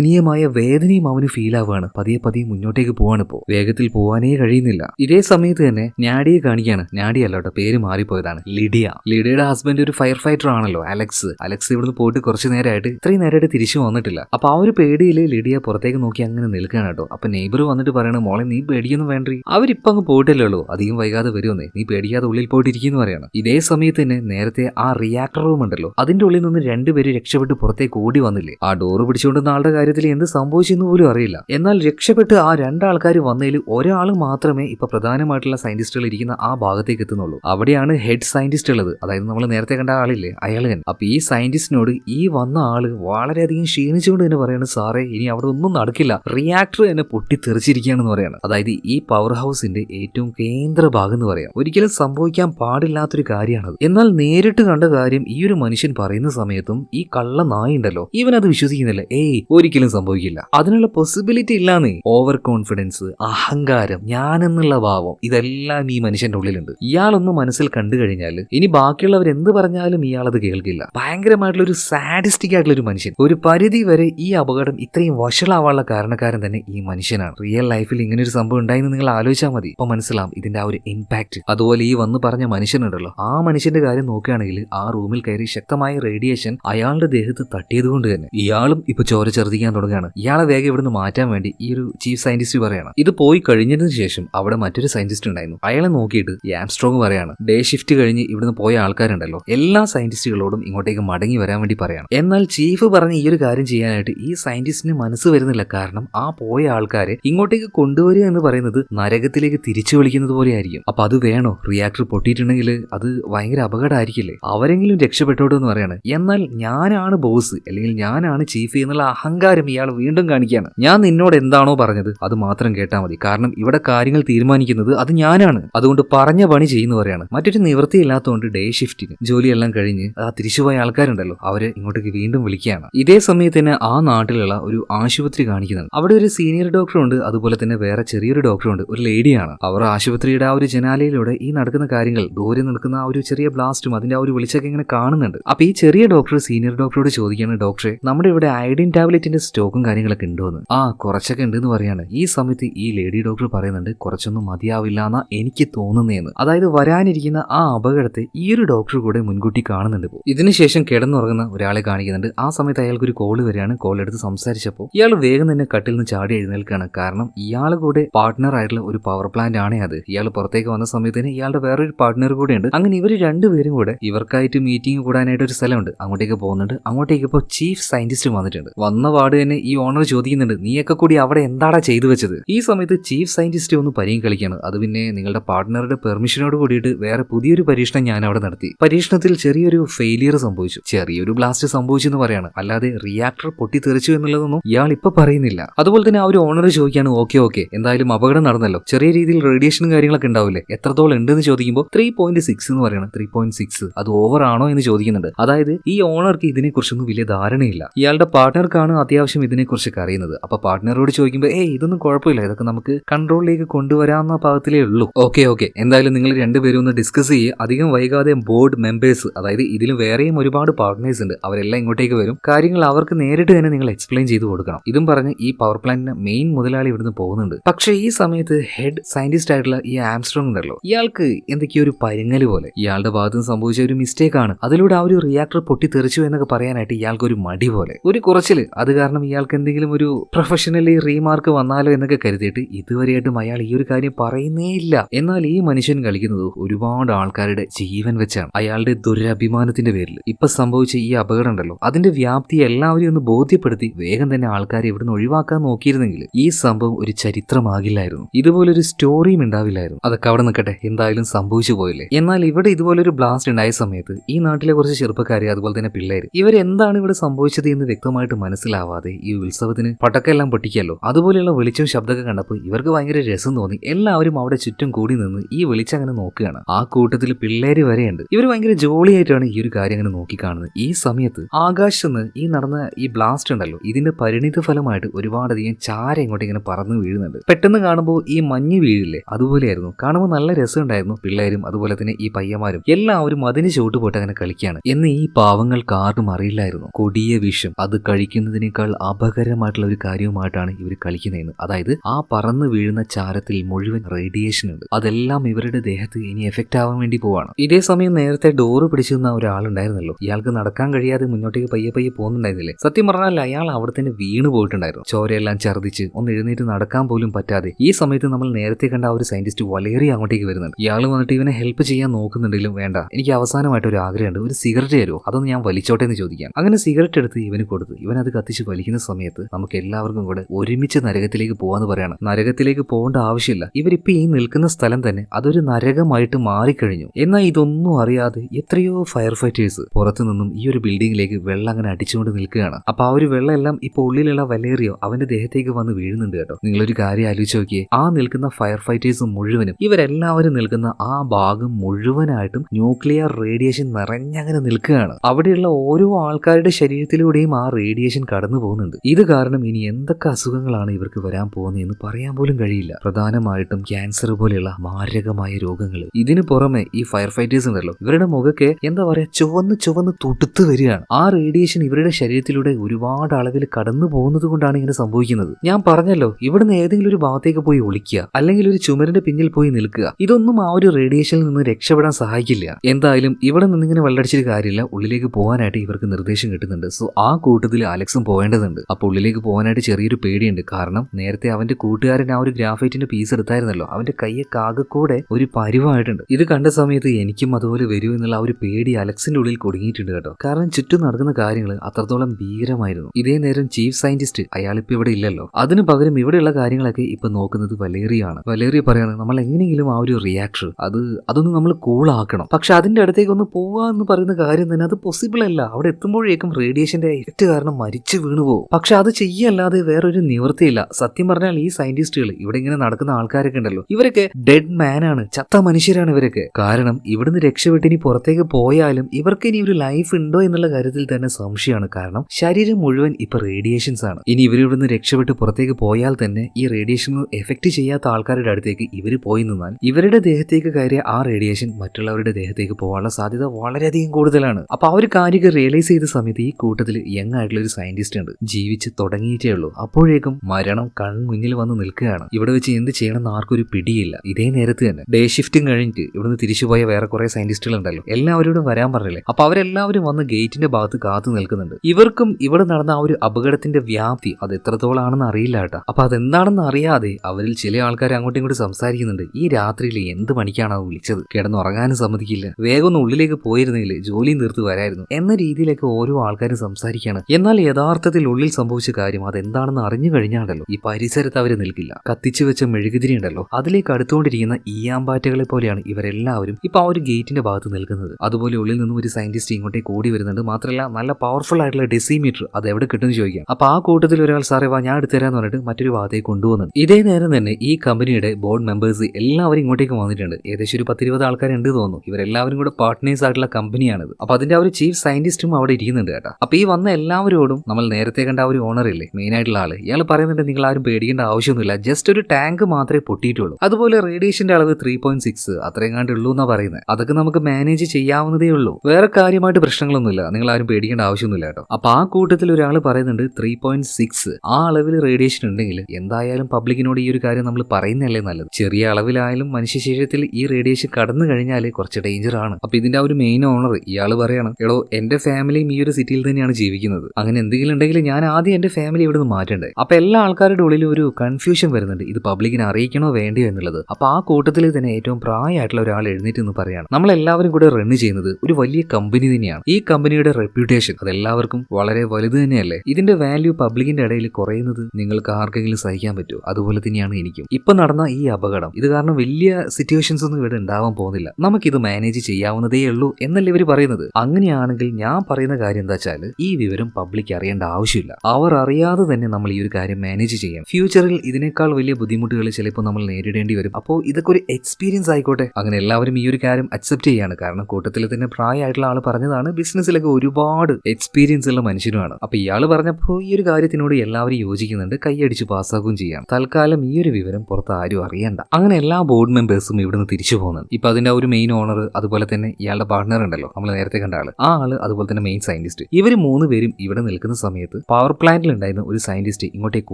അസഹനീയമായ വേദനയും അവന് ഫീൽ ആവുകയാണ്. പതിയെ പതിയെ മുന്നോട്ടേക്ക് പോവാണ് ഇപ്പോ. വേഗത്തിൽ പോവാനേ കഴിയുന്നില്ല. ഇതേ സമയത്ത് തന്നെ ഞാഡിയെ കാണിക്കാണ് ഞാഡി അല്ല കേട്ടോ പേര് മാറിപ്പോയതാണ്. ലിഡിയ. ലിഡിയയുടെ ഹസ്ബൻഡ് ഒരു ഫയർ ഫൈറ്റർ ആണല്ലോ അലക്സ്. അലക്സ് ഇവിടുന്ന് പോയിട്ട് കുറച്ച് നേരമായിട്ട് ഇത്രയും നേരമായിട്ട് തിരിച്ചു വന്നിട്ടില്ല. അപ്പൊ ആ ഒരു പേടിയിൽ ലിഡിയ പുറത്തേക്ക് നോക്കി അങ്ങനെ നിൽക്കുകയാണ് കേട്ടോ. അപ്പൊ നെയ്ബർ വന്നിട്ട് പറയണ മോളെ നീ പേടിയൊന്നും വേണ്ടി അവരിപ്പോ അങ്ങ് പോയിട്ടില്ലല്ലോ. അധികം വൈകാതെ വരുമെന്നേ. നീ പേടിക്കാതെ ഉള്ളിൽ പോയിട്ടിരിക്കുന്നു പറയണം. ഇതേ സമയത്ത് തന്നെ നേരത്തെ ആ റിയാക്ടർ റൂം ഉണ്ടല്ലോ അതിന്റെ ഉള്ളിൽ നിന്ന് രണ്ടുപേര് രക്ഷപ്പെട്ട് പുറത്തേക്ക് ഓടി വന്നില്ലേ. ആ ഡോറ് പിടിച്ചുകൊണ്ട് ആളുടെ കാര്യത്തിൽ എന്ത് സംഭവിച്ചെന്ന് പോലും അറിയില്ല. എന്നാൽ രക്ഷപ്പെട്ട് ആ രണ്ടാൾക്കാർ വന്നതിൽ ഒരാൾ മാത്രമേ ഇപ്പൊ പ്രധാനമായിട്ടുള്ള സയന്റിസ്റ്റുകൾ ഇരിക്കുന്ന ആ ഭാഗത്തേക്ക് എത്തുന്നുള്ളൂ. അവിടെയാണ് ഹെഡ് സയന്റിസ്റ്റ് ഉള്ളത്. അതായത് നമ്മൾ നേരത്തെ കണ്ട ആളില്ലേ? അയാൾ തന്നെ. അപ്പൊ ഈ സയന്റിസ്റ്റിനോട് ഈ വന്ന ആൾ വളരെയധികം ക്ഷീണിച്ചുകൊണ്ട് തന്നെ പറയാണ് സാറേ ഇനി അവിടെ ഒന്നും നടക്കില്ല. റിയാക്ടർ തന്നെ പൊട്ടിത്തെറിച്ചിരിക്കുകയാണെന്ന് പറയാണ്. അതായത് ഈ പവർ ഹൗസിന്റെ ഏറ്റവും കേന്ദ്ര ഭാഗം എന്ന് പറയാം. ഒരിക്കലും സംഭവിക്കാൻ പാടില്ലാത്തൊരു കാര്യമാണത്. എന്നാൽ നേരിട്ട് കണ്ട കാര്യം ഈ ഒരു മനുഷ്യൻ പറയുന്ന സമയത്തും ഈ കള്ള നായ ഉണ്ടല്ലോ ഇവൻ അത് വിശ്വസിക്കുന്നില്ല. ഏയ് ഒരിക്കലും സംഭവിക്കില്ല. അതിനുള്ള പോസിബിലിറ്റി ഇല്ലാന്നേ. ഓവർ കോൺഫിഡൻസ് അഹങ്കാരം ഞാൻ എന്നുള്ള ഭാവം ഇതെല്ലാം ഈ മനുഷ്യന്റെ ഉള്ളിലുണ്ട്. ഇയാളൊന്ന് മനസ്സിൽ കണ്ടു കഴിഞ്ഞാൽ ഇനി ബാക്കിയുള്ളവർ എന്ത് പറഞ്ഞാലും ഇയാൾ അത് കേൾക്കില്ല. ഭയങ്കരമായിട്ടുള്ള ഒരു സാഡിസ്റ്റിക് ആയിട്ടുള്ള ഒരു മനുഷ്യൻ. ഒരു പരിധി വരെ ഈ അപകടം ഇത്രയും വഷളാവാനുള്ള കാരണക്കാരൻ തന്നെ ഈ മനുഷ്യനാണ്. റിയൽ ലൈഫിൽ ഇങ്ങനെ ഒരു സംഭവം ഉണ്ടായെന്ന് നിങ്ങൾ ആലോചിച്ചാൽ മതി. അപ്പൊ മനസ്സിലാവും ഇതിന്റെ ആ ഒരു ഇമ്പാക്ട് അതുപോലെ ഈ വന്ന് പറഞ്ഞ മനുഷ്യനുണ്ടല്ലോ. ആ മനുഷ്യന്റെ കാര്യം നോക്കുകയാണെങ്കിൽ ആ റൂമിൽ കയറി ശക്തമായ റേഡിയേഷൻ അയാളുടെ ദേഹത്ത് തട്ടിയത് കൊണ്ട് തന്നെ. ഇയാളും ഇപ്പൊ ചോര ചെറുതിക്കാൻ തുടങ്ങുകയാണ്. ഇയാളെ വേഗം ഇവിടുന്ന് മാറ്റാൻ വേണ്ടി ഈ ഒരു ചീഫ് സയന്റിസ്റ്റ് പറയാണ്. ഇത് പോയി കഴിഞ്ഞതിന് ശേഷം അവിടെ മറ്റൊരു സയന്റിസ്റ്റ് ഉണ്ടായിരുന്നു. അയാളെ നോക്കിയിട്ട് ആംസ്ട്രോങ് പറയാണ്. ഡേ ഷിഫ്റ്റ് കഴിഞ്ഞ് ഇവിടുന്ന് പോയ ആൾക്കാരുണ്ടല്ലോ. എല്ലാ സയന്റിസ്റ്റുകളോടും ഇങ്ങോട്ടേക്ക് മടങ്ങി വരാൻ വേണ്ടി പറയാണ്. എന്നാൽ ചീഫ് പറഞ്ഞ ഈ ഒരു കാര്യം ചെയ്യാനായിട്ട് ഈ സയന്റിസ്റ്റിന് മനസ്സ് വരുന്നില്ല. കാരണം ആ പോയ ആൾക്കാരെ ഇങ്ങോട്ടേക്ക് കൊണ്ടുവരിക എന്ന് പറയുന്നത് നരകത്തിലേക്ക് തിരിച്ചു വിളിക്കുന്നത് പോലെ ആയിരിക്കും അപ്പൊ അത് വേണോ? റിയാക്ടർ പൊട്ടിയിട്ടുണ്ടെങ്കിൽ അത് ഭയങ്കര അപകടമായിരിക്കില്ലേ? അവരെങ്കിലും രക്ഷപ്പെട്ടോട്ടെന്ന് പറയാണ്. എന്നാൽ ഞാനാണ് ബോസ് അല്ലെങ്കിൽ ഞാനാണ് ചീഫ് എന്നുള്ള അഹങ്കാരം അഹങ്കാരം ഇയാൾ വീണ്ടും കാണിക്കുകയാണ്. ഞാൻ നിന്നോട് എന്താണോ പറഞ്ഞത് അത് മാത്രം കേട്ടാൽ മതി. കാരണം ഇവിടെ കാര്യങ്ങൾ തീരുമാനിക്കുന്നത് അത് ഞാനാണ്. അതുകൊണ്ട് പറഞ്ഞ പണി ചെയ്യുന്നവരെയാണ്. മറ്റൊരു നിവൃത്തിയില്ലാത്തതുകൊണ്ട് ഡേ ഷിഫ്റ്റിന് ജോലിയെല്ലാം കഴിഞ്ഞ് ആ തിരിച്ചുപോയ ആൾക്കാരുണ്ടല്ലോ. അവർ ഇങ്ങോട്ടേക്ക് വീണ്ടും വിളിക്കുകയാണ്. ഇതേ സമയത്ത് തന്നെ ആ നാട്ടിലുള്ള ഒരു ആശുപത്രി കാണിക്കുന്നുണ്ട്. അവിടെ ഒരു സീനിയർ ഡോക്ടറുണ്ട് അതുപോലെ തന്നെ വേറെ ചെറിയൊരു ഡോക്ടറുണ്ട് ഒരു ലേഡിയാണ്. അവർ ആശുപത്രിയുടെ ആ ഒരു ജനാലയിലൂടെ ഈ നടക്കുന്ന കാര്യങ്ങൾ ദൂരെ നടക്കുന്ന ആ ഒരു ചെറിയ ബ്ലാസ്റ്റും അതിന്റെ ആ ഒരു വിളിച്ചൊക്കെ ഇങ്ങനെ കാണുന്നുണ്ട്. അപ്പൊ ഈ ചെറിയ ഡോക്ടർ സീനിയർ ഡോക്ടറോട് ചോദിക്കുകയാണ് ഡോക്ടറെ നമ്മുടെ ഇവിടെ അയഡിൻ ടാബ്ലറ്റിന്റെ സ്റ്റോക്കും കാര്യങ്ങളൊക്കെ ഉണ്ടോ എന്ന് ആ കുറച്ചൊക്കെ ഉണ്ട് എന്ന് പറയാണ്. ഈ സമയത്ത് ഈ ലേഡി ഡോക്ടർ പറയുന്നുണ്ട് കുറച്ചൊന്നും മതിയാവില്ല എന്നാ എനിക്ക് തോന്നുന്നതെന്ന് അതായത് വരാനിരിക്കുന്ന ആ അപകടത്തെ ഈ ഒരു ഡോക്ടർ കൂടെ മുൻകൂട്ടി കാണുന്നുണ്ട് ഇതിനുശേഷം കിടന്നുറങ്ങുന്ന ഒരാളെ കാണിക്കുന്നുണ്ട്. ആ സമയത്ത് അയാൾക്ക് ഒരു കോൾ വരികയാണ്. കോൾ എടുത്ത് സംസാരിച്ചപ്പോൾ ഇയാൾ വേഗം തന്നെ കട്ടിൽ നിന്ന് ചാടി എഴുന്നേൽക്കുകയാണ് കാരണം ഇയാൾ കൂടെ പാർട്ട്ണർ ആയിട്ടുള്ള ഒരു പവർ പ്ലാന്റ് ആണേ അത്. ഇയാൾ പുറത്തേക്ക് വന്ന സമയത്തിന് ഇയാളുടെ വേറൊരു പാർട്ട്ണർ കൂടെ ഉണ്ട് അങ്ങനെ ഇവർ രണ്ടുപേരും കൂടെ ഇവർക്കായിട്ട് മീറ്റിംഗ് കൂടാനായിട്ട് ഒരു സ്ഥലമുണ്ട്. അങ്ങോട്ടേക്ക് പോകുന്നുണ്ട്. അങ്ങോട്ടേക്ക് ഇപ്പോൾ ചീഫ് സയന്റിസ്റ്റ് വന്നിട്ടുണ്ട്. വന്ന പാട് തന്നെ ഈ ഓണർ ചോദിക്കുന്നുണ്ട് നീയൊക്കെ കൂടി അവിടെ എന്താടാ ചെയ്തു വെച്ചത്? ഈ സമയത്ത് ചീഫ് സയന്റിസ്റ്റ് ഒന്ന് പരിയും കളിക്കുകയാണ് അത് പിന്നെ നിങ്ങളുടെ പാർട്ട്ണറുടെ പെർമിഷനോട് കൂടിയിട്ട് വേറെ പുതിയൊരു പരീക്ഷണം ഞാൻ അവിടെ നടത്തി. പരീക്ഷണത്തിൽ ചെറിയൊരു ഫെയിലിയർ സംഭവിച്ചു. ചെറിയൊരു ബ്ലാസ്റ്റ് സംഭവിച്ചു എന്ന് പറയാണ്. അല്ലാതെ റിയാക്ടർ പൊട്ടിത്തെറിച്ചു എന്നുള്ളതൊന്നും ഇയാൾ ഇപ്പൊ പറയുന്നില്ല. അതുപോലെ തന്നെ ആ ഒരു ഓണർ ചോദിക്കാണ് ഓക്കെ ഓക്കെ എന്തായാലും അപകടം നടന്നല്ലോ. ചെറിയ രീതിയിൽ റേഡിയേഷനും കാര്യങ്ങളൊക്കെ ഉണ്ടാവില്ലേ? എത്രത്തോളം ഉണ്ടെന്ന് ചോദിക്കുമ്പോൾ ത്രീ പോയിന്റ് സിക്സ് എന്ന് പറയുന്നത് ത്രീ പോയിന്റ് സിക്സ് അത് ഓവർ ആണോ എന്ന് ചോദിക്കുന്നുണ്ട്. അതായത് ഈ ഓണർക്ക് ഇതിനെക്കുറിച്ചൊന്നും വലിയ ധാരണയില്ല. ഇയാളുടെ പാർട്ട്ണർക്കാണ് അത്യാവശ്യം ഇതിനെക്കുറിച്ചൊക്കെ അറിയുന്നത്. അപ്പൊ പാർട്ട്ണറോട് ചോദിക്കുമ്പോൾ ഏയ് ഇതൊന്നും കുഴപ്പമില്ല. ഇതൊക്കെ നമുക്ക് കൺട്രോളിലേക്ക് കൊണ്ടുവരാവുന്ന പാകത്തിലേ ഉള്ളൂ. ഓക്കെ ഓക്കെ എന്തായാലും നിങ്ങൾ രണ്ടുപേരും ഒന്ന് ഡിസ്കസ് ചെയ്യുക അധികം വൈകാതെ ബോർഡ് മെമ്പേഴ്സ് അതായത് ഇതിൽ വേറെയും ഒരുപാട് പാർട്ട്നേഴ്സ് ഉണ്ട്. അവരെല്ലാം ഇങ്ങോട്ടേക്ക് വരും. കാര്യങ്ങൾ അവർക്ക് നേരിട്ട് തന്നെ നിങ്ങൾ എക്സ്പ്ലെയിൻ ചെയ്ത് കൊടുക്കണം. ഇതും പറഞ്ഞ് ഈ പവർ പ്ലാന്റിന് മെയിൻ മുതലാളി ഇവിടുന്ന് പോകുന്നുണ്ട്. പക്ഷേ ഈ സമയത്ത് ഹെഡ് സയന്റിസ്റ്റ് ആയിട്ടുള്ള ഈ ആംസ്ട്രോങ് ഉണ്ടല്ലോ. ഇയാൾക്ക് എന്തൊക്കെയോ ഒരു പരിങ്ങൽ പോലെ. ഇയാളുടെ ഭാഗത്ത് നിന്ന് സംഭവിച്ച ഒരു മിസ്റ്റേക്ക് ആണ്. അതിലൂടെ ആ ഒരു റിയാക്ടർ പൊട്ടിത്തെറിച്ചു എന്നൊക്കെ പറയാനായിട്ട് ഇയാൾക്ക് ഒരു മടി പോലെ. ഒരു കുറച്ചിൽ. അത് കാരണം ഇയാൾക്ക് എന്തെങ്കിലും ഒരു പ്രൊഫഷണലി റീമാർക്ക് വന്നാലോ എന്നൊക്കെ കരുതിയിട്ട് ഇതുവരെയായിട്ടും അയാൾ ഈ ഒരു കാര്യം പറയുന്നേ ഇല്ല. എന്നാൽ ഈ മനുഷ്യൻ കളിക്കുന്നത് ഒരുപാട് ആൾക്കാരുടെ ജീവൻ വെച്ചാണ്. അയാളുടെ ദുരഭിമാനത്തിന്റെ പേരിൽ. ഇപ്പൊ സംഭവിച്ച ഈ അപകടം ഉണ്ടല്ലോ. അതിന്റെ വ്യാപ്തി എല്ലാവരെയും ഒന്ന് ബോധ്യപ്പെടുത്തി വേഗം തന്നെ ആൾക്കാരെ ഇവിടുന്ന് ഒഴിവാക്കാൻ നോക്കിയിരുന്നെങ്കിൽ ഈ സംഭവം ഒരു ചരിത്രമാകില്ലായിരുന്നു. ഇതുപോലൊരു സ്റ്റോറിയും ഉണ്ടാവില്ലായിരുന്നു. അതൊക്കെ അവിടെ നിൽക്കട്ടെ. എന്തായാലും സംഭവിച്ചു പോയില്ലേ? എന്നാൽ ഇവിടെ ഇതുപോലൊരു ബ്ലാസ്റ്റ് ഉണ്ടായ സമയത്ത് ഈ നാട്ടിലെ കുറച്ച് ചെറുപ്പക്കാരെ അതുപോലെ തന്നെ പിള്ളേര് ഇവരെന്താണ് ഇവിടെ സംഭവിച്ചത് എന്ന് വ്യക്തമായിട്ട് മനസ്സിലാവാതെ ഈ ഉത്സവത്തിന് പടക്കെല്ലാം പൊട്ടിക്കല്ലോ അതുപോലെയുള്ള വെളിച്ചവും ശബ്ദമൊക്കെ കണ്ടപ്പോൾ ഇവർക്ക് ഭയങ്കര രസം തോന്നി. എല്ലാവരും അവിടെ ചുറ്റും കൂടി നിന്ന് ഈ വെളിച്ചം അങ്ങനെ നോക്കുകയാണ്. ആ കൂട്ടത്തിൽ പിള്ളേര് വരെയുണ്ട്. ഇവർ ഭയങ്കര ജോളിയായിട്ടാണ് ഈ ഒരു കാര്യം അങ്ങനെ നോക്കി കാണുന്നത് ഈ സമയത്ത് ആകാശത്ത് ഈ നടന്ന ഈ ബ്ലാസ്റ്റ് ഉണ്ടല്ലോ ഇതിന്റെ പരിണിത ഫലമായിട്ട് ഒരുപാടധികം ചാര ഇങ്ങോട്ട് ഇങ്ങനെ പറന്ന് വീഴുന്നുണ്ട്. പെട്ടെന്ന് കാണുമ്പോൾ ഈ മഞ്ഞ് വീഴില്ലേ അതുപോലെയായിരുന്നു. കാണുമ്പോൾ നല്ല രസം ഉണ്ടായിരുന്നു പിള്ളേരും അതുപോലെ തന്നെ ഈ പയ്യന്മാരും. എല്ലാവരും അതിന് ചുവട്ട് പോയിട്ട് അങ്ങനെ കളിക്കുകയാണ്. എന്ന് ഈ പാവങ്ങൾക്ക് ആർക്കും അറിയില്ലായിരുന്നു. കൊടിയ വിഷം അത് കഴിക്കുന്നതിനേക്കാൾ അപകരമായിട്ടുള്ള ഒരു കാര്യവുമായിട്ടാണ് ഇവർ കളിക്കുന്നതെന്ന്. അതായത് ആ പറന്ന് വീഴുന്ന ചാരത്തിൽ മുഴുവൻ റേഡിയേഷൻ ഉണ്ട്. അതെല്ലാം ഇവരുടെ ദേഹത്ത് ഇനി എഫക്റ്റ് ആവാൻ വേണ്ടി പോവാണ്. ഇതേ സമയം നേരത്തെ ഡോറ് പിടിച്ചിരുന്ന ഒരാളുണ്ടായിരുന്നല്ലോ ഇയാൾക്ക് നടക്കാൻ കഴിയാതെ മുന്നോട്ടേക്ക് പയ്യെ പയ്യെ പോകുന്നുണ്ടായിരുന്നില്ലേ? സത്യം പറഞ്ഞാൽ അയാൾ അവിടെ തന്നെ വീണ് പോയിട്ടുണ്ടായിരുന്നു. ചോരയെല്ലാം ഛർദ്ദിച്ച് ഒന്ന് എഴുന്നേറ്റ് നടക്കാൻ പോലും പറ്റാതെ ഈ സമയത്ത് നമ്മൾ നേരത്തെ കണ്ട ആ ഒരു സയന്റിസ്റ്റ് വലേറി അങ്ങോട്ടേക്ക് വരുന്നുണ്ട്. ഇയാൾ വന്നിട്ട് ഇവനെ ഹെൽപ്പ് ചെയ്യാൻ നോക്കുന്നുണ്ടെങ്കിലും വേണ്ട. എനിക്ക് അവസാനമായിട്ട് ഒരു ആഗ്രഹമുണ്ട്. ഒരു സിഗരറ്റ് തരുമോ അതൊന്ന് ഞാൻ വലിച്ചോട്ടെ എന്ന് ചോദിക്കാം. അങ്ങനെ സിഗരറ്റ് എടുത്ത് ഇവന് കൊടുത്ത് ഇവൻ അത് കത്തിച്ച് വലിക്കുന്ന സമയത്ത് നമുക്ക് എല്ലാവർക്കും കൂടെ ഒരുമിച്ച് നരകത്തിലേക്ക് പോവാന്ന് പറയാണ്. നരകത്തിലേക്ക് പോകേണ്ട ആവശ്യമില്ല. ഇവരിപ്പോ ഈ നിൽക്കുന്ന സ്ഥലം തന്നെ അതൊരു നരകമായിട്ട് മാറിക്കഴിഞ്ഞു. എന്നാൽ ഇതൊന്നും അറിയാതെ എത്രയോ ഫയർ ഫൈറ്റേഴ്സ് പുറത്തു നിന്നും ഈ ഒരു ബിൽഡിങ്ങിലേക്ക് വെള്ളം അങ്ങനെ അടിച്ചുകൊണ്ട് നിൽക്കുകയാണ്. അപ്പൊ ആ ഒരു വെള്ളം എല്ലാം ഇപ്പൊ ഉള്ളിലുള്ള വലേറിയോ അവന്റെ ദേഹത്തേക്ക് വന്ന് വീഴുന്നുണ്ട് കേട്ടോ. നിങ്ങളൊരു കാര്യം ആലോചിച്ച് നോക്കിയേ. ആ നിൽക്കുന്ന ഫയർ ഫൈറ്റേഴ്സ് മുഴുവനും ഇവരെല്ലാവരും നിൽക്കുന്ന ആ ഭാഗം മുഴുവനായിട്ടും ന്യൂക്ലിയർ റേഡിയേഷൻ നിറഞ്ഞങ്ങനെ നിൽക്കുകയാണ്. അവിടെയുള്ള ഓരോ ആൾക്കാരുടെ ശരീരത്തിലൂടെയും ആ റേഡിയേഷൻ കടന്നു പോകുന്നുണ്ട്. ഇത് കാരണം ഇനി എന്തൊക്കെ അസുഖങ്ങളാണ് ഇവർക്ക് വരാൻ പോകുന്നതെന്ന് പറയാൻ പോലും കഴിയില്ല. പ്രധാനമായിട്ടും ക്യാൻസർ പോലെയുള്ള മാരകമായ രോഗങ്ങൾ. ഇതിനു പുറമെ ഈ ഫയർ ഫൈറ്റേഴ്സ് ഉണ്ടല്ലോ ഇവരുടെ മുഖക്കെ എന്താ പറയാ ചുവന്ന് ചുവന്ന് തുടുത്ത് വരികയാണ്. ആ റേഡിയേഷൻ ഇവരുടെ ശരീരത്തിലൂടെ ഒരുപാട് അളവിൽ കടന്നു പോകുന്നത് കൊണ്ടാണ് ഇങ്ങനെ സംഭവിക്കുന്നത്. ഞാൻ പറഞ്ഞല്ലോ ഇവിടുന്ന് ഏതെങ്കിലും ഒരു ഭാഗത്തേക്ക് പോയി ഒളിക്കുക അല്ലെങ്കിൽ ഒരു ചുമരിന്റെ പിന്നിൽ പോയി നിൽക്കുക. ഇതൊന്നും ആ ഒരു റേഡിയേഷനിൽ നിന്ന് രക്ഷപ്പെടാൻ സഹായിക്കില്ല. എന്തായാലും ഇവിടെ നിന്നിങ്ങനെ വെള്ളടിച്ചിട്ട് കാര്യമില്ല. ഉള്ളിലേക്ക് പോകാനായിട്ട് ഇവർക്ക് നിർദ്ദേശം കിട്ടുന്നുണ്ട്. സോ ആ കൂട്ടത്തിൽ അലക്സും പോകേണ്ടതുണ്ട് അപ്പോൾ ഉള്ളിലേക്ക് പോകാനായിട്ട് ചെറിയൊരു പേടിയുണ്ട്. കാരണം നേരത്തെ അവന്റെ കൂട്ടുകാരൻ ആ ഒരു ഗ്രാഫൈറ്റിന്റെ പീസ് എടുത്തായിരുന്നല്ലോ. അവന്റെ കയ്യെ കാകക്കൂടെ ഒരു പരിവായിട്ടുണ്ട്. ഇത് കണ്ട സമയത്ത് എനിക്കും അതുപോലെ വരൂ എന്നുള്ള ആ ഒരു പേടി അലക്സിന്റെ ഉള്ളിൽ കുടുങ്ങിയിട്ടുണ്ട് കേട്ടോ. കാരണം ചുറ്റും നടക്കുന്ന കാര്യങ്ങൾ അത്രത്തോളം ഭീകരമായിരുന്നു. ഇതേ നേരം ചീഫ് സയന്റിസ്റ്റ് അയാളിപ്പോ ഇവിടെ ഇല്ലല്ലോ. അതിനു പകരം ഇവിടെയുള്ള കാര്യങ്ങളൊക്കെ ഇപ്പൊ നോക്കുന്നത് വലേറിയാണ്. വലേറിയ പറയാണ് നമ്മൾ എങ്ങനെയെങ്കിലും ആ ഒരു റിയാക്ഷൻ അത് അതൊന്ന് നമ്മൾ കൂളാക്കണം പക്ഷെ അതിന്റെ അടുത്തേക്ക് ഒന്ന് പോവാ എന്ന് പറയുന്ന കാര്യം തന്നെ അത് പോസിബിൾ അല്ല. അവിടെ എത്തുമ്പോഴേക്കും റേഡിയേഷന്റെ എഫക്റ്റ് കാരണം മരിച്ചു വീണു പോകും. പക്ഷെ അത് ചെയ്യല്ലാതെ വേറൊരു നിവൃത്തിയില്ല. സത്യം പറഞ്ഞാൽ ഈ സയന്റിസ്റ്റുകൾ ഇവിടെ ഇങ്ങനെ നടക്കുന്ന ആൾക്കാരൊക്കെ ഉണ്ടല്ലോ. ഇവരൊക്കെ ഡെഡ് മാൻ ആണ് ചത്ത മനുഷ്യരാണ് ഇവരൊക്കെ. കാരണം ഇവിടുന്ന് രക്ഷപ്പെട്ട് ഇനി പുറത്തേക്ക് പോയാലും ഇവർക്ക് ഇനി ഒരു ലൈഫ് ഉണ്ടോ എന്നുള്ള കാര്യത്തിൽ തന്നെ സംശയമാണ്. കാരണം ശരീരം മുഴുവൻ ഇപ്പൊ റേഡിയേഷൻസ് ആണ്. ഇനി ഇവർ ഇവിടുന്ന് രക്ഷപ്പെട്ട് പുറത്തേക്ക് പോയാൽ തന്നെ ഈ റേഡിയേഷൻ എഫക്ട് ചെയ്യാത്ത ആൾക്കാരുടെ അടുത്തേക്ക് ഇവർ പോയി നിന്നാൽ ഇവരുടെ ദേഹത്തേക്ക് കയറിയ ആ റേഡിയേഷൻ മറ്റുള്ളവരുടെ ദേഹത്തേക്ക് പോകാനുള്ള സാധ്യത വളരെയധികം കൂടുതലാണ്. അപ്പൊ ആ ഒരു കാര്യം റിയലൈസ് ചെയ്ത സമയത്ത് ഈ കൂട്ടത്തിൽ യങ് ആയിട്ടുള്ള ഒരു സയന്റിസ്റ്റ് ഉണ്ട്. ജീവിച്ച് തുടങ്ങിയിട്ടേ ഉള്ളൂ. അപ്പോഴേക്കും മരണം കൺമുന്നിൽ വന്ന് നിൽക്കുകയാണ്. ഇവിടെ വെച്ച് എന്ത് ചെയ്യണമെന്ന് ആർക്കും ഒരു പിടിയില്ല. ഇതേ നേരത്ത് തന്നെ ഡേ ഷിഫ്റ്റും കഴിഞ്ഞിട്ട് ഇവിടുന്ന് തിരിച്ചുപോയ വേറെ കുറെ സയന്റിസ്റ്റുകൾ ഉണ്ടല്ലോ എല്ലാവരോടും വരാൻ പറഞ്ഞില്ലേ? അപ്പൊ അവരെല്ലാവരും വന്ന് ഗേറ്റിന്റെ ഭാഗത്ത് കാത്തു നിൽക്കുന്നുണ്ട്. ഇവർക്കും ഇവിടെ നടന്ന ആ ഒരു അപകടത്തിന്റെ വ്യാപ്തി അത് എത്രത്തോളാണെന്ന് അറിയില്ല കേട്ടോ. അപ്പൊ അതെന്താണെന്ന് അറിയാതെ അവരിൽ ചില ആൾക്കാർ അങ്ങോട്ടും ഇങ്ങോട്ടും സംസാരിക്കുന്നുണ്ട്. ഈ രാത്രിയിൽ എന്ത് പണിക്കാണ് വിളിച്ചത്? കിടന്നുറങ്ങാനും സമ്മതിക്കില്ല. വേഗം ഒന്ന് ഉള്ളിലേക്ക് പോയിരുന്നെങ്കിൽ ജോലി തീർത്ത് വരായിരുന്നു. എന്ന രീതിയിലൊക്കെ ഓരോ ആൾക്കാരും സംസാരിക്കുകയാണ് എന്നാൽ യഥാർത്ഥത്തിൽ ഉള്ളിൽ സംഭവിച്ച കാര്യം അതെന്താണെന്ന് അറിഞ്ഞു കഴിഞ്ഞാണ്ടല്ലോ ഈ പരിസരത്ത് അവർ നിൽക്കില്ല. കത്തിച്ചു വെച്ച മെഴുകുതിരി ഉണ്ടല്ലോ. അതിലേക്ക് അടുത്തുകൊണ്ടിരിക്കുന്ന ഈയാമ്പാറ്റകളെ പോലെയാണ് ഇവരെല്ലാവരും ഇപ്പൊ ആ ഒരു ഗേറ്റിന്റെ ഭാഗത്ത് നിൽക്കുന്നത്. അതുപോലെ ഉള്ളിൽ നിന്നും ഒരു സയന്റിസ്റ്റ് ഇങ്ങോട്ടേക്ക് കൂടി വരുന്നുണ്ട്. മാത്രമല്ല നല്ല പവർഫുൾ ആയിട്ടുള്ള ഡെസിമീറ്റർ അത് എവിടെ കിട്ടും ചോദിക്കാം. അപ്പൊ ആ കൂട്ടത്തിൽ ഒരാൾ സാറേ വാ ഞാൻ എടുത്തുതരാന്ന് പറഞ്ഞിട്ട് മറ്റൊരു ഭാഗത്തേക്ക് കൊണ്ടുപോകുന്നുണ്ട് ഇതേ നേരം തന്നെ ഈ കമ്പനിയുടെ ബോർഡ് മെമ്പേഴ്സ് എല്ലാവരും ഇങ്ങോട്ടേക്ക് വന്നിട്ടുണ്ട്. ഏകദേശം ഒരു പത്തിരുപത് ആൾക്കാരുണ്ട് തോന്നുന്നു. ഇവരെല്ലാവരും കൂടെ പാർട്ട്നേഴ്സ് ആയിട്ടുള്ള കമ്പനിയാണിത് അപ്പൊ അതിന്റെ ആ ഒരു ചീഫ് സയന്റിസ്റ്റും അവിടെ ഇരിക്കുന്നുണ്ട് കേട്ടോ. അപ്പൊ ഈ വന്ന എല്ലാവരോടും നമ്മൾ നേരത്തെ കണ്ട ആ ഒരു ഓണർ ഇല്ലേ മെയിൻ ആയിട്ടുള്ള ആൾ. ഇയാൾ പറയുന്നുണ്ട് നിങ്ങൾ ആരും പേടിക്കേണ്ട ആവശ്യമൊന്നുമില്ല ജസ്റ്റ് ഒരു ടാങ്ക് മാത്രമേ പൊട്ടിയിട്ടുള്ളൂ. അതുപോലെ റേഡിയേഷന്റെ അളവ് ത്രീ പോയിന്റ് സിക്സ് അത്രയും കണ്ട് ഉള്ളൂ എന്നാ പറയുന്നത് അതൊക്കെ നമുക്ക് മാനേജ് ചെയ്യാവുന്നതേ ഉള്ളൂ. വേറെ കാര്യമായിട്ട് പ്രശ്നങ്ങളൊന്നുമില്ല നിങ്ങൾ ആരും പേടിക്കേണ്ട ആവശ്യമൊന്നുമില്ല കേട്ടോ. അപ്പൊ ആ കൂട്ടത്തിൽ ഒരാൾ പറയുന്നുണ്ട് ത്രീ പോയിന്റ് സിക്സ് ആ അളവിൽ റേഡിയേഷൻ ഉണ്ടെങ്കിൽ എന്തായാലും പബ്ലിക്കിനോട് ഈ ഒരു കാര്യം നമ്മൾ പറയുന്നതല്ലേ നല്ലത്. ചെറിയ അളവിലായാലും മനുഷ്യ ശരീരത്തിൽ ഈ റേഡിയേഷൻ കടന്നു കഴിഞ്ഞാൽ കുറച്ച് ഡേഞ്ചർ ആണ്. അപ്പൊ ഇതിന്റെ ആ ഒരു മെയിൻ ഓണർ ഇയാൾ പറയാണ് എടോ എന്റെ ഫാമിലിയും ഈ ഒരു സിറ്റിയിൽ തന്നെയാണ് ജീവിക്കുന്നത്. അങ്ങനെ എന്തെങ്കിലും ഉണ്ടെങ്കിൽ ഞാൻ ആദ്യം എന്റെ ഫാമിലി ഇവിടെ നിന്ന് മാറ്റണ്ടേ. അപ്പൊ എല്ലാ ആൾക്കാരുടെ ഉള്ളിൽ ഒരു കൺഫ്യൂഷൻ വരുന്നുണ്ട്. ഇത് പബ്ലിക്കിനെ അറിയിക്കണോ വേണ്ടിയോ എന്നുള്ളത്. അപ്പോൾ ആ കൂട്ടത്തിൽ തന്നെ ഏറ്റവും പ്രായമായിട്ടുള്ള ഒരാൾ എഴുന്നേറ്റ് എന്ന് പറയാണ് നമ്മൾ എല്ലാവരും കൂടെ റൺ ചെയ്യുന്നത് ഒരു വലിയ കമ്പനി തന്നെയാണ്. ഈ കമ്പനിയുടെ റെപ്യൂട്ടേഷൻ അത് എല്ലാവർക്കും വളരെ വലുത് തന്നെയല്ലേ? ഇതിന്റെ വാല്യൂ പബ്ലിക്കിന്റെ ഇടയിൽ കുറയുന്നത് നിങ്ങൾക്ക് ആർക്കെങ്കിലും സഹിക്കാൻ പറ്റുമോ? അതുപോലെ തന്നെയാണ് എനിക്കും. ഇപ്പൊ നടന്ന ഈ അപകടം ഇത് കാരണം വലിയ സിറ്റുവേഷൻസ് ഒന്നും ഇവിടെ ഉണ്ടാവാൻ പോകുന്നില്ല. നമുക്കിത് മാനേജ് ചെയ്യാവുന്നതേ ഉള്ളൂ എന്നല്ലേ ഇവർ പറയുന്നത്? അങ്ങനെയാണെങ്കിൽ ഞാൻ പറയുന്ന കാര്യം എന്താ വെച്ചാൽ ഈ വിവരം പബ്ലിക് അറിയേണ്ട ആവശ്യമില്ല. അവർ അറിയാതെ തന്നെ നമ്മൾ ഈ ഒരു കാര്യം മാനേജ് ചെയ്യാം ഫ്യൂച്ചറിൽ ഇതിനേക്കാൾ വലിയ ബുദ്ധിമുട്ടുകൾ ചിലപ്പോൾ നമ്മൾ നേരിടേണ്ടി വരും. അപ്പോൾ ഇതൊക്കെ ഒരു എക്സ്പീരിയൻസ് ആയിക്കോട്ടെ. അങ്ങനെ എല്ലാവരും ഈ ഒരു കാര്യം അക്സെപ്റ്റ് ചെയ്യാണ്. കാരണം കൂട്ടത്തിൽ തന്നെ പ്രായമായിട്ടുള്ള ആൾ പറഞ്ഞതാണ് ബിസിനസ്സിലൊക്കെ ഒരുപാട് എക്സ്പീരിയൻസ് ഉള്ള മനുഷ്യനുമാണ് അപ്പോൾ ഇയാൾ പറഞ്ഞപ്പോൾ ഈ ഒരു കാര്യത്തിനോട് എല്ലാവരും യോജിക്കുന്നുണ്ട് കൈയടിച്ച് പാസ്സാക്കുകയും ചെയ്യാം തൽക്കാലം ഈ ഒരു വിവരം പുറത്ത് ആരും അറിയണ്ട. അങ്ങനെ എല്ലാ ബോർഡ് മെമ്പേഴ്സും ഇവിടുന്ന് തിരിച്ചു പോകുന്നുണ്ട് ഇപ്പൊ അതിന്റെ ഒരു മെയിൻ ഓണർ അതുപോലെ തന്നെ ഇയാളുടെ പാർട്ട്ണർ ഉണ്ടല്ലോ. നമ്മൾ നേരത്തെ കണ്ട ആൾ. ആ ആൾ അതുപോലെ തന്നെ മെയിൻ സയന്റിസ്റ്റ് ഇവർ മൂന്ന് പേരും ഇവിടെ നിൽക്കുന്ന സമയത്ത് പവർ പ്ലാന്റിൽ ഉണ്ടായിരുന്ന ഒരു സയന്റിസ്റ്റ് ഇങ്ങോട്ടേക്ക്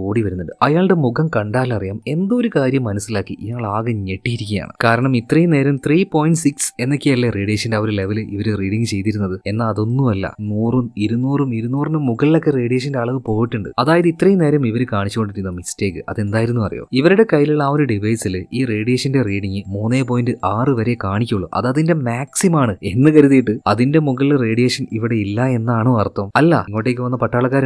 ഓടി വരുന്നുണ്ട്. അയാളുടെ മുഖം കണ്ടാലറിയാം എന്തോ ഒരു കാര്യം മനസ്സിലാക്കി ഇയാൾ ആകെ ഞെട്ടിയിരിക്കുകയാണ്. കാരണം ഇത്രയും നേരം ത്രീ പോയിന്റ് സിക്സ് എന്നൊക്കെയല്ലേ റേഡിയേഷന്റെ ആ ഒരു ലെവൽ ഇവർ റീഡിങ് ചെയ്തിരുന്നത്. എന്നാൽ അതൊന്നുമല്ല. നൂറും ഇരുന്നൂറും ഇരുന്നൂറിനും മുകളിലൊക്കെ റേഡിയേഷന്റെ അളവ് പോയിട്ടുണ്ട്. അതായത് ഇത്രയും നേരം ഇവർ കാണിച്ചുകൊണ്ടിരുന്ന മിസ്റ്റേക്ക് അതെന്തായിരുന്നു അറിയോ? ഇവരുടെ കയ്യിലുള്ള ആ ഒരു ഡിവൈസിൽ ഈ റേഡിയേഷന്റെ റീഡിങ് മൂന്നേ പോയിന്റ് ആറ് വരെ കാണിക്കുള്ളൂ. അത് അതിന്റെ മാക്സിമം ആണ് എന്ന് കരുതിയിട്ട് അതിന്റെ മുകളിൽ റേഡിയേഷൻ ഇവിടെ ഇല്ല എന്നാണോ അർത്ഥം? അല്ല ഇങ്ങോട്ടേക്ക് വന്ന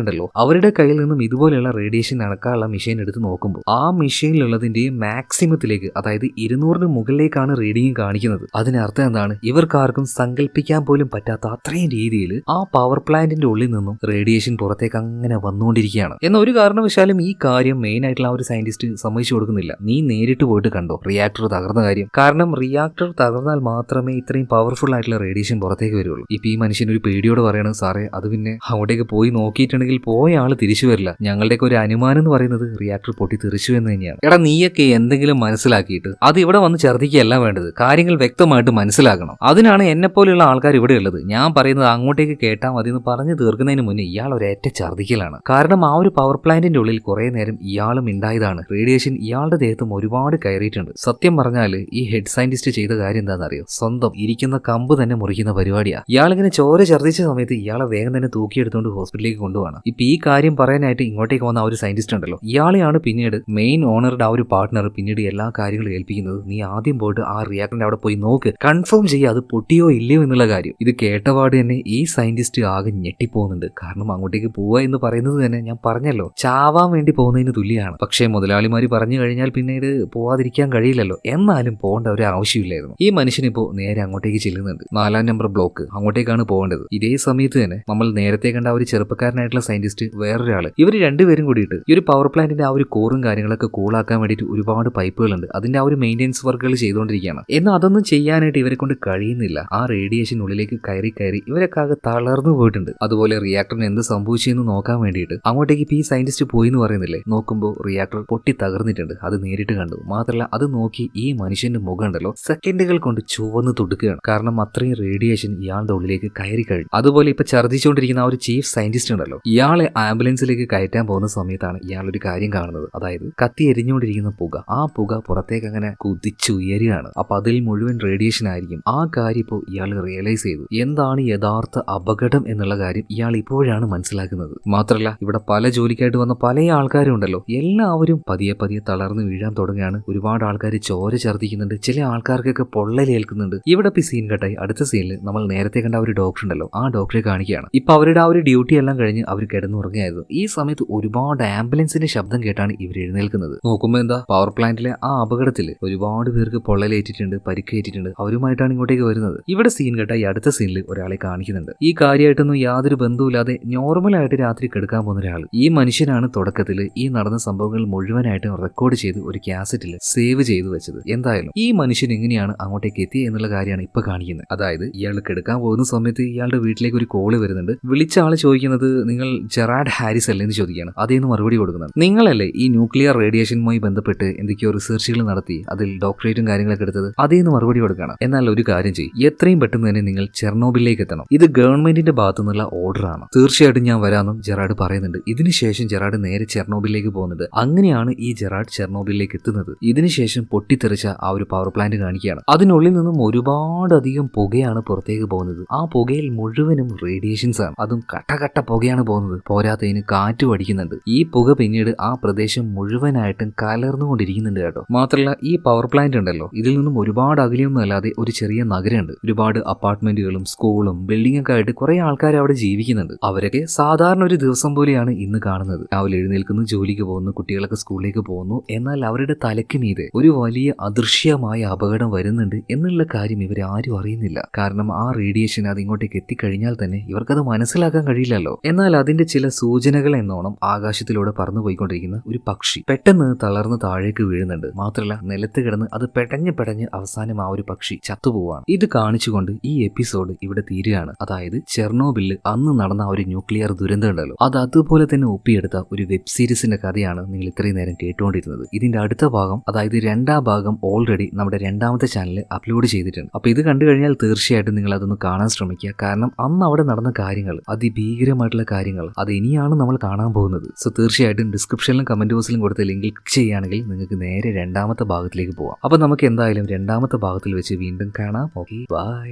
പട്ടാളക്കാരുണ്ടല്ലോ അവരുടെ കയ്യിൽ നിന്നും ഇതുപോലെയുള്ള റേഡിയേഷൻ അളക്കാനുള്ള മെഷീൻ എടുത്ത് നോക്കുമ്പോൾ ആ മെഷീനിലുള്ളതിന്റെ മാക്സിമത്തിലേക്ക് അതായത് ഇരുന്നൂറിന് മുകളിലേക്കാണ് റീഡിംഗ് കാണിക്കുന്നത്. അതിനർത്ഥം എന്താണ്? ഇവർക്കാർക്കും സങ്കല്പിക്കാൻ പോലും പറ്റാത്ത അത്രയും രീതിയിൽ ആ പവർ പ്ലാന്റിന്റെ ഉള്ളിൽ നിന്നും റേഡിയേഷൻ പുറത്തേക്ക് അങ്ങനെ വന്നുകൊണ്ടിരിക്കുകയാണ്. എന്ന ഒരു കാരണവശാലും ഈ കാര്യം മെയിൻ ആയിട്ടുള്ള ആ ഒരു സയന്റിസ്റ്റ് സമ്മതിച്ചു കൊടുക്കുന്നില്ല. നീ നേരിട്ട് പോയിട്ട് കണ്ടോ? റിയാക്ടർ തകർന്ന കാര്യം. കാരണം റിയാക്ടർ തകർന്നാൽ മാത്രമേ ഇത്രയും പവർഫുൾ ആയിട്ടുള്ള റേഡിയേഷൻ പുറത്തേക്ക് വരുള്ളൂ. ഇപ്പൊ ഈ മനുഷ്യൻ ഒരു പേടിയോട് പറയണത് സാറേ അത് പിന്നെ അങ്ങോട്ടേക്ക് പോയി നോക്കിയിട്ടുണ്ടെങ്കിൽ പോയ ആൾ തിരിച്ചു വരില്ല. ഞങ്ങളുടെയൊക്കെ ഒരു അനുമാനം എന്ന് പറയുന്നത് റിയാക്ടർ പൊട്ടി തെറിച്ചു എന്ന് തന്നെയാണ്. എടാ നീയൊക്കെ എന്തെങ്കിലും മനസ്സിലാക്കിയിട്ട് അത് ഇവിടെ വന്ന് ഛർദ്ദിക്കുകയല്ല വേണ്ടത്. കാര്യങ്ങൾ വ്യക്തമായിട്ട് മനസ്സിലാക്കണം അതിനാണ് എന്നെ പോലെയുള്ള ആൾക്കാർ ഇവിടെ ഉള്ളത്. ഞാൻ പറയുന്നത് അങ്ങോട്ടേക്ക് കേട്ടാൽ മതി എന്ന് പറഞ്ഞു തീർക്കുന്നതിന് മുന്നേ ഇയാൾ ഒരേറ്റ ഛർദ്ദിക്കലാണ്. കാരണം ആ ഒരു പവർ പ്ലാന്റിന്റെ ഉള്ളിൽ കുറെ നേരം ഇയാളും ഉണ്ടായതാണ്. റേഡിയേഷൻ ഇയാളുടെ ദേഹത്തും ഒരുപാട് കയറിയിട്ടുണ്ട്. സത്യം പറഞ്ഞാൽ ഈ ഹെഡ് സയന്റിസ്റ്റ് ചെയ്ത കാര്യം എന്താണെന്നറിയോ? സ്വന്തം ഇരിക്കുന്ന കമ്പ് തന്നെ മുറിക്കുന്ന പരിപാടിയാണ് ഇയാളിങ്ങനെ ചോര ഛർദ്ദിച്ച സമയത്ത് ഇയാളെ വേഗം തന്നെ തൂക്കിയെടുത്തുകൊണ്ട് ഹോസ്പിറ്റലിലേക്ക് കൊണ്ടുപോകണം ഇപ്പൊ ഈ കാര്യം പറയാനായിട്ട് ഇങ്ങോട്ടേക്ക് വന്ന ആ ഒരു സയന്റിസ്റ്റ് ഉണ്ടല്ലോ. ഇയാളെയാണ് പിന്നീട് മെയിൻ ഓണറുടെ ആ ഒരു പാർട്ണർ പിന്നീട് എല്ലാ കാര്യങ്ങളും ഏൽപ്പിക്കുന്നത്. നീ ആദ്യം പോയിട്ട് ആ റിയാക്ടറിന്റെ അവിടെ പോയി നോക്ക്. കൺഫേം ചെയ്യുക അത് പൊട്ടിയോ ഇല്ലയോ എന്നുള്ള കാര്യം. ഇത് കേട്ടപാട് തന്നെ ഈ സയന്റിസ്റ്റ് ആകെ ഞെട്ടിപ്പോകുന്നുണ്ട്. കാരണം അങ്ങോട്ടേക്ക് പോവുക എന്ന് പറയുന്നത് തന്നെ ഞാൻ പറഞ്ഞല്ലോ. ചാവാൻ വേണ്ടി പോകുന്നതിന് തുല്യമാണ്. പക്ഷേ മുതലാളിമാര് പറഞ്ഞു കഴിഞ്ഞാൽ പിന്നീട് പോവാതിരിക്കാൻ കഴിയില്ലല്ലോ. എന്നാലും പോകേണ്ട ഒരു ആവശ്യമില്ലായിരുന്നു. ഈ മനുഷ്യനിപ്പോ നേരെ അങ്ങോട്ടേക്ക് ചെല്ലുന്നുണ്ട്. നാലാം നമ്പർ ബ്ലോക്ക് അങ്ങോട്ടേക്കാണ് പോകേണ്ടത്. ഇതേ സമയത്ത് തന്നെ നമ്മൾ നേരത്തെ കണ്ട ഒരു ചെറുപ്പക്കാരനായിട്ടുള്ള സയന്റിസ്റ്റ് വേറൊരാൾ ഇവർ രണ്ടുപേരും കൂടിയിട്ട് ഈ ഒരു പവർ പ്ലാന്റിന്റെ ആ ഒരു കോറും കാര്യങ്ങളൊക്കെ കൂളാക്കാൻ വേണ്ടിയിട്ട് ഒരുപാട് പൈപ്പുകളുണ്ട് അതിന്റെ ആ ഒരു മെയിന്റെനൻസ് വർക്കുകൾ ചെയ്തുകൊണ്ടിരിക്കുകയാണ്. എന്നാൽ അതൊന്നും ചെയ്യാനായിട്ട് ഇവരെ കൊണ്ട് കഴിയുന്നില്ല. ആ റേഡിയേഷൻ ഉള്ളിലേക്ക് കയറി കയറി ഇവരൊക്കെ ആകെ തളർന്നു പോയിട്ടുണ്ട്. അതുപോലെ റിയാക്ടറിന് എന്ത് സംഭവിച്ചെന്ന് നോക്കാൻ വേണ്ടിയിട്ട് അങ്ങോട്ടേക്ക് ഈ സയന്റിസ്റ്റ് പോയി എന്ന് പറയുന്നില്ലേ? നോക്കുമ്പോൾ റിയാക്ടർ പൊട്ടി തകർന്നിട്ടുണ്ട്. അത് നേരിട്ട് കണ്ടു. മാത്രമല്ല അത് നോക്കി ഈ മനുഷ്യന്റെ മുഖം ഉണ്ടല്ലോ സെക്കൻഡുകൾ കൊണ്ട് ചുവന്ന് തുടുക്കുകയാണ്. കാരണം അത്രയും റേഡിയേഷൻ ഇയാളുടെ ഉള്ളിലേക്ക് കയറി കഴിഞ്ഞു. അതുപോലെ ഇപ്പൊ ഛർദ്ദിച്ചുകൊണ്ടിരിക്കുന്ന ആ ഒരു ചീഫ് സയന്റിസ്റ്റ് ഉണ്ടല്ലോ ഇയാളെ ആംബുലൻസിലേക്ക് കയറ്റാൻ പോകുന്ന സമയത്താണ് ഇയാൾ ഒരു കാര്യം കാണുന്നത്. അതായത് കത്തി എരിഞ്ഞുകൊണ്ടിരിക്കുന്ന പുക. ആ പുക പുറത്തേക്ക് അങ്ങനെ കുതിച്ചുയരുകയാണ്. അപ്പൊ അതിൽ മുഴുവൻ റേഡിയേഷൻ ആയിരിക്കും. ആ കാര്യം ഇപ്പോൾ ഇയാൾ റിയലൈസ് ചെയ്തു. എന്താണ് യഥാർത്ഥ അപകടം എന്നുള്ള കാര്യം ഇയാൾ ഇപ്പോഴാണ് മനസ്സിലാക്കുന്നത്. മാത്രമല്ല ഇവിടെ പല ജോലിക്കായിട്ട് വന്ന പല ആൾക്കാരും ഉണ്ടല്ലോ. എല്ലാവരും പതിയെ പതിയെ തളർന്ന് വീഴാൻ തുടങ്ങുകയാണ്. ഒരുപാട് ആൾക്കാർ ചോര ഛർദ്ദിക്കുന്നുണ്ട്. ചില ആൾക്കാർക്കൊക്കെ പൊള്ളലേൽക്കുന്നുണ്ട് ഇവിടെ ഇപ്പൊ സീൻ കട്ടായി അടുത്ത സീനിൽ നമ്മൾ നേരത്തെ കണ്ട ഒരു ഡോക്ടർ ഉണ്ടല്ലോ. ആ ഡോക്ടറെ കാണിക്കുകയാണ്. ഇപ്പൊ അവരുടെ ആ ഒരു ഡ്യൂട്ടി എല്ലാം കഴിഞ്ഞ് അവർ കിടന്നുറങ്ങിയായിരുന്നു ഈ സമയത്ത് ഒരുപാട് ആംബുലൻസിന്റെ ശബ്ദം കേട്ടാണ് ഇവർ എഴുന്നേൽക്കുന്നത്. നോക്കുമ്പോൾ എന്താ പവർ പ്ലാന്റിലെ ആ അപകടത്തിൽ ഒരുപാട് പേർക്ക് പൊള്ളലേറ്റിട്ടുണ്ട് പരിക്കേറ്റിട്ടുണ്ട്. അവരുമായിട്ടാണ് ഇങ്ങോട്ടേക്ക് വരുന്നത്. ഇവിടെ സീൻ കെട്ടായി അടുത്ത സീനിൽ ഒരാളെ കാണിക്കുന്നുണ്ട്. ഈ കാര്യമായിട്ടൊന്നും യാതൊരു ബന്ധവുമില്ലാതെ നോർമലായിട്ട് രാത്രി കിടക്കാൻ പോകുന്ന ഒരാൾ ഈ മനുഷ്യനാണ് തുടക്കത്തിൽ ഈ നടന്ന സംഭവങ്ങൾ മുഴുവനായിട്ട് റെക്കോർഡ് ചെയ്ത് ഒരു കാസറ്റിൽ സേവ് ചെയ്തു വെച്ചത്. എന്തായാലും ഈ മനുഷ്യൻ എങ്ങനെയാണ് അങ്ങോട്ടേക്ക് എത്തി എന്നുള്ള കാര്യമാണ് ഇപ്പൊ കാണിക്കുന്നത്. അതായത് ഇയാൾ കിടക്കാൻ പോകുന്ന സമയത്ത് ഇയാളുടെ വീട്ടിലേക്ക് ഒരു കോൾ വരുന്നുണ്ട്. വിളിച്ച ആൾ ചോദിക്കുന്നത് നിങ്ങൾ ജെറാഡ് ഹാരിസ് അല്ലേ എന്ന് ചോദിക്കുകയാണ്. അതേന്ന് മറുപടി കൊടുക്കുന്നത് നിങ്ങളല്ലേ ഈ ന്യൂക്ലിയർ റേഡിയേഷനുമായി ബന്ധപ്പെട്ട് എന്തൊക്കെയോ റിസർച്ചുകൾ നടത്തി അതിൽ ഡോക്ടറേറ്റും കാര്യങ്ങളൊക്കെ എടുത്തത്? അതേന്ന് മറുപടി കൊടുക്കണം എന്നാൽ ഒരു കാര്യം ചെയ്യും. എത്രയും പെട്ടെന്ന് തന്നെ നിങ്ങൾ ചെർണോബിലേക്ക് എത്തണം. ഇത് ഗവൺമെന്റിന്റെ ഭാഗത്തു നിന്നുള്ള ഓർഡറാണ് തീർച്ചയായിട്ടും ഞാൻ വരാമെന്നും ജെറാഡ് പറയുന്നുണ്ട്. ഇതിനുശേഷം ജെറാഡ് നേരെ ചെർണോബിലേക്ക് പോകുന്നുണ്ട്. അങ്ങനെയാണ് ഈ ജെറാഡ് ചെർണോബിലേക്ക് എത്തുന്നത്. ഇതിനുശേഷം പൊട്ടിത്തെറിച്ച ആ ഒരു പവർ പ്ലാന്റ് കാണിക്കുകയാണ്. അതിനുള്ളിൽ നിന്നും ഒരുപാടധികം പുകയാണ് പുറത്തേക്ക് പോകുന്നത്. ആ പുകയിൽ മുഴുവനും റേഡിയേഷൻസ് ആണ്. അതും കട്ടകട്ട പുകയാണ് പോകുന്നത്. പോരാത്തതിന് കാറ്റ് പഠിക്കുന്നുണ്ട് ഈ പുക പിന്നീട് ആ പ്രദേശം മുഴുവനായിട്ടും കലർന്നുകൊണ്ടിരിക്കുന്നുണ്ട് കേട്ടോ. മാത്രമല്ല ഈ പവർ പ്ലാന്റ് ഉണ്ടല്ലോ. ഇതിൽ നിന്നും ഒരുപാട് അകലെയൊന്നും അല്ലാതെ ഒരു ചെറിയ നഗരമുണ്ട്. ഒരുപാട് അപ്പാർട്ട്മെന്റുകളും സ്കൂളും ബിൽഡിംഗ് ഒക്കെ ആയിട്ട് കുറെ ആൾക്കാർ അവിടെ ജീവിക്കുന്നുണ്ട്. അവരൊക്കെ സാധാരണ ഒരു ദിവസം പോലെയാണ് ഇന്ന് കാണുന്നത്. രാവിലെ എഴുന്നേൽക്കുന്നു ജോലിക്ക് പോകുന്നു കുട്ടികളൊക്കെ സ്കൂളിലേക്ക് പോകുന്നു. എന്നാൽ അവരുടെ തലയ്ക്ക് മീതെ ഒരു വലിയ അദൃശ്യമായ അപകടം വരുന്നുണ്ട് എന്നുള്ള കാര്യം ഇവർ ആരും അറിയുന്നില്ല. കാരണം ആ റേഡിയേഷൻ അത് ഇങ്ങോട്ടേക്ക് എത്തിക്കഴിഞ്ഞാൽ തന്നെ ഇവർക്കത് മനസ്സിലാക്കാൻ കഴിയില്ലല്ലോ. എന്നാൽ അതിന്റെ ചില സൂചനകൾ എന്നോണം ആകാശത്തിലൂടെ പറന്നു പോയിക്കൊണ്ടിരിക്കുന്ന ഒരു പക്ഷി പെട്ടെന്ന് തളർന്ന് താഴേക്ക് വീഴുന്നുണ്ട്. മാത്രമല്ല നിലത്ത് കിടന്ന് അത് പെടഞ്ഞ് പെടഞ്ഞ് അവസാനം ആ ഒരു പക്ഷി ചത്തുപോവാണ്. ഇത് കാണിച്ചുകൊണ്ട് ഈ എപ്പിസോഡ് ഇവിടെ തീരുകയാണ്. അതായത് ചെർണോബില്ല് അന്ന് നടന്ന ആ ഒരു ന്യൂക്ലിയർ ദുരന്തം ഉണ്ടല്ലോ. അത് അതുപോലെ തന്നെ ഒപ്പിയെടുത്ത ഒരു വെബ് സീരീസിന്റെ കഥയാണ് നിങ്ങൾ ഇത്രയും നേരം കേട്ടുകൊണ്ടിരുന്നത്. ഇതിന്റെ അടുത്ത ഭാഗം അതായത് രണ്ടാം ഭാഗം ഓൾറെഡി നമ്മുടെ രണ്ടാമത്തെ ചാനലിൽ അപ്ലോഡ് ചെയ്തിട്ടുണ്ട്. അപ്പൊ ഇത് കണ്ടു കഴിഞ്ഞാൽ തീർച്ചയായിട്ടും നിങ്ങൾ അതൊന്ന് കാണാൻ ശ്രമിക്കുക. കാരണം അന്ന് അവിടെ നടന്ന കാര്യങ്ങൾ അതിഭീകരമായിട്ടുള്ള കാര്യങ്ങൾ അത് ഇനിയാണ് നമ്മൾ കാണാൻ പോകുന്നത്. സോ തീർച്ചയായിട്ടും ഡിസ്ക്രിപ്ഷനിലും കമന്റ് ബോക്സിലും കൊടുത്ത ലിങ്കിൽ ക്ലിക്ക് ചെയ്യുകയാണെങ്കിൽ നിങ്ങൾക്ക് നേരെ രണ്ടാമത്തെ ഭാഗത്തിലേക്ക് പോവാം. അപ്പോൾ നമുക്ക് എന്തായാലും രണ്ടാമത്തെ ഭാഗത്തിൽ വെച്ച് വീണ്ടും കാണാം. Okay bye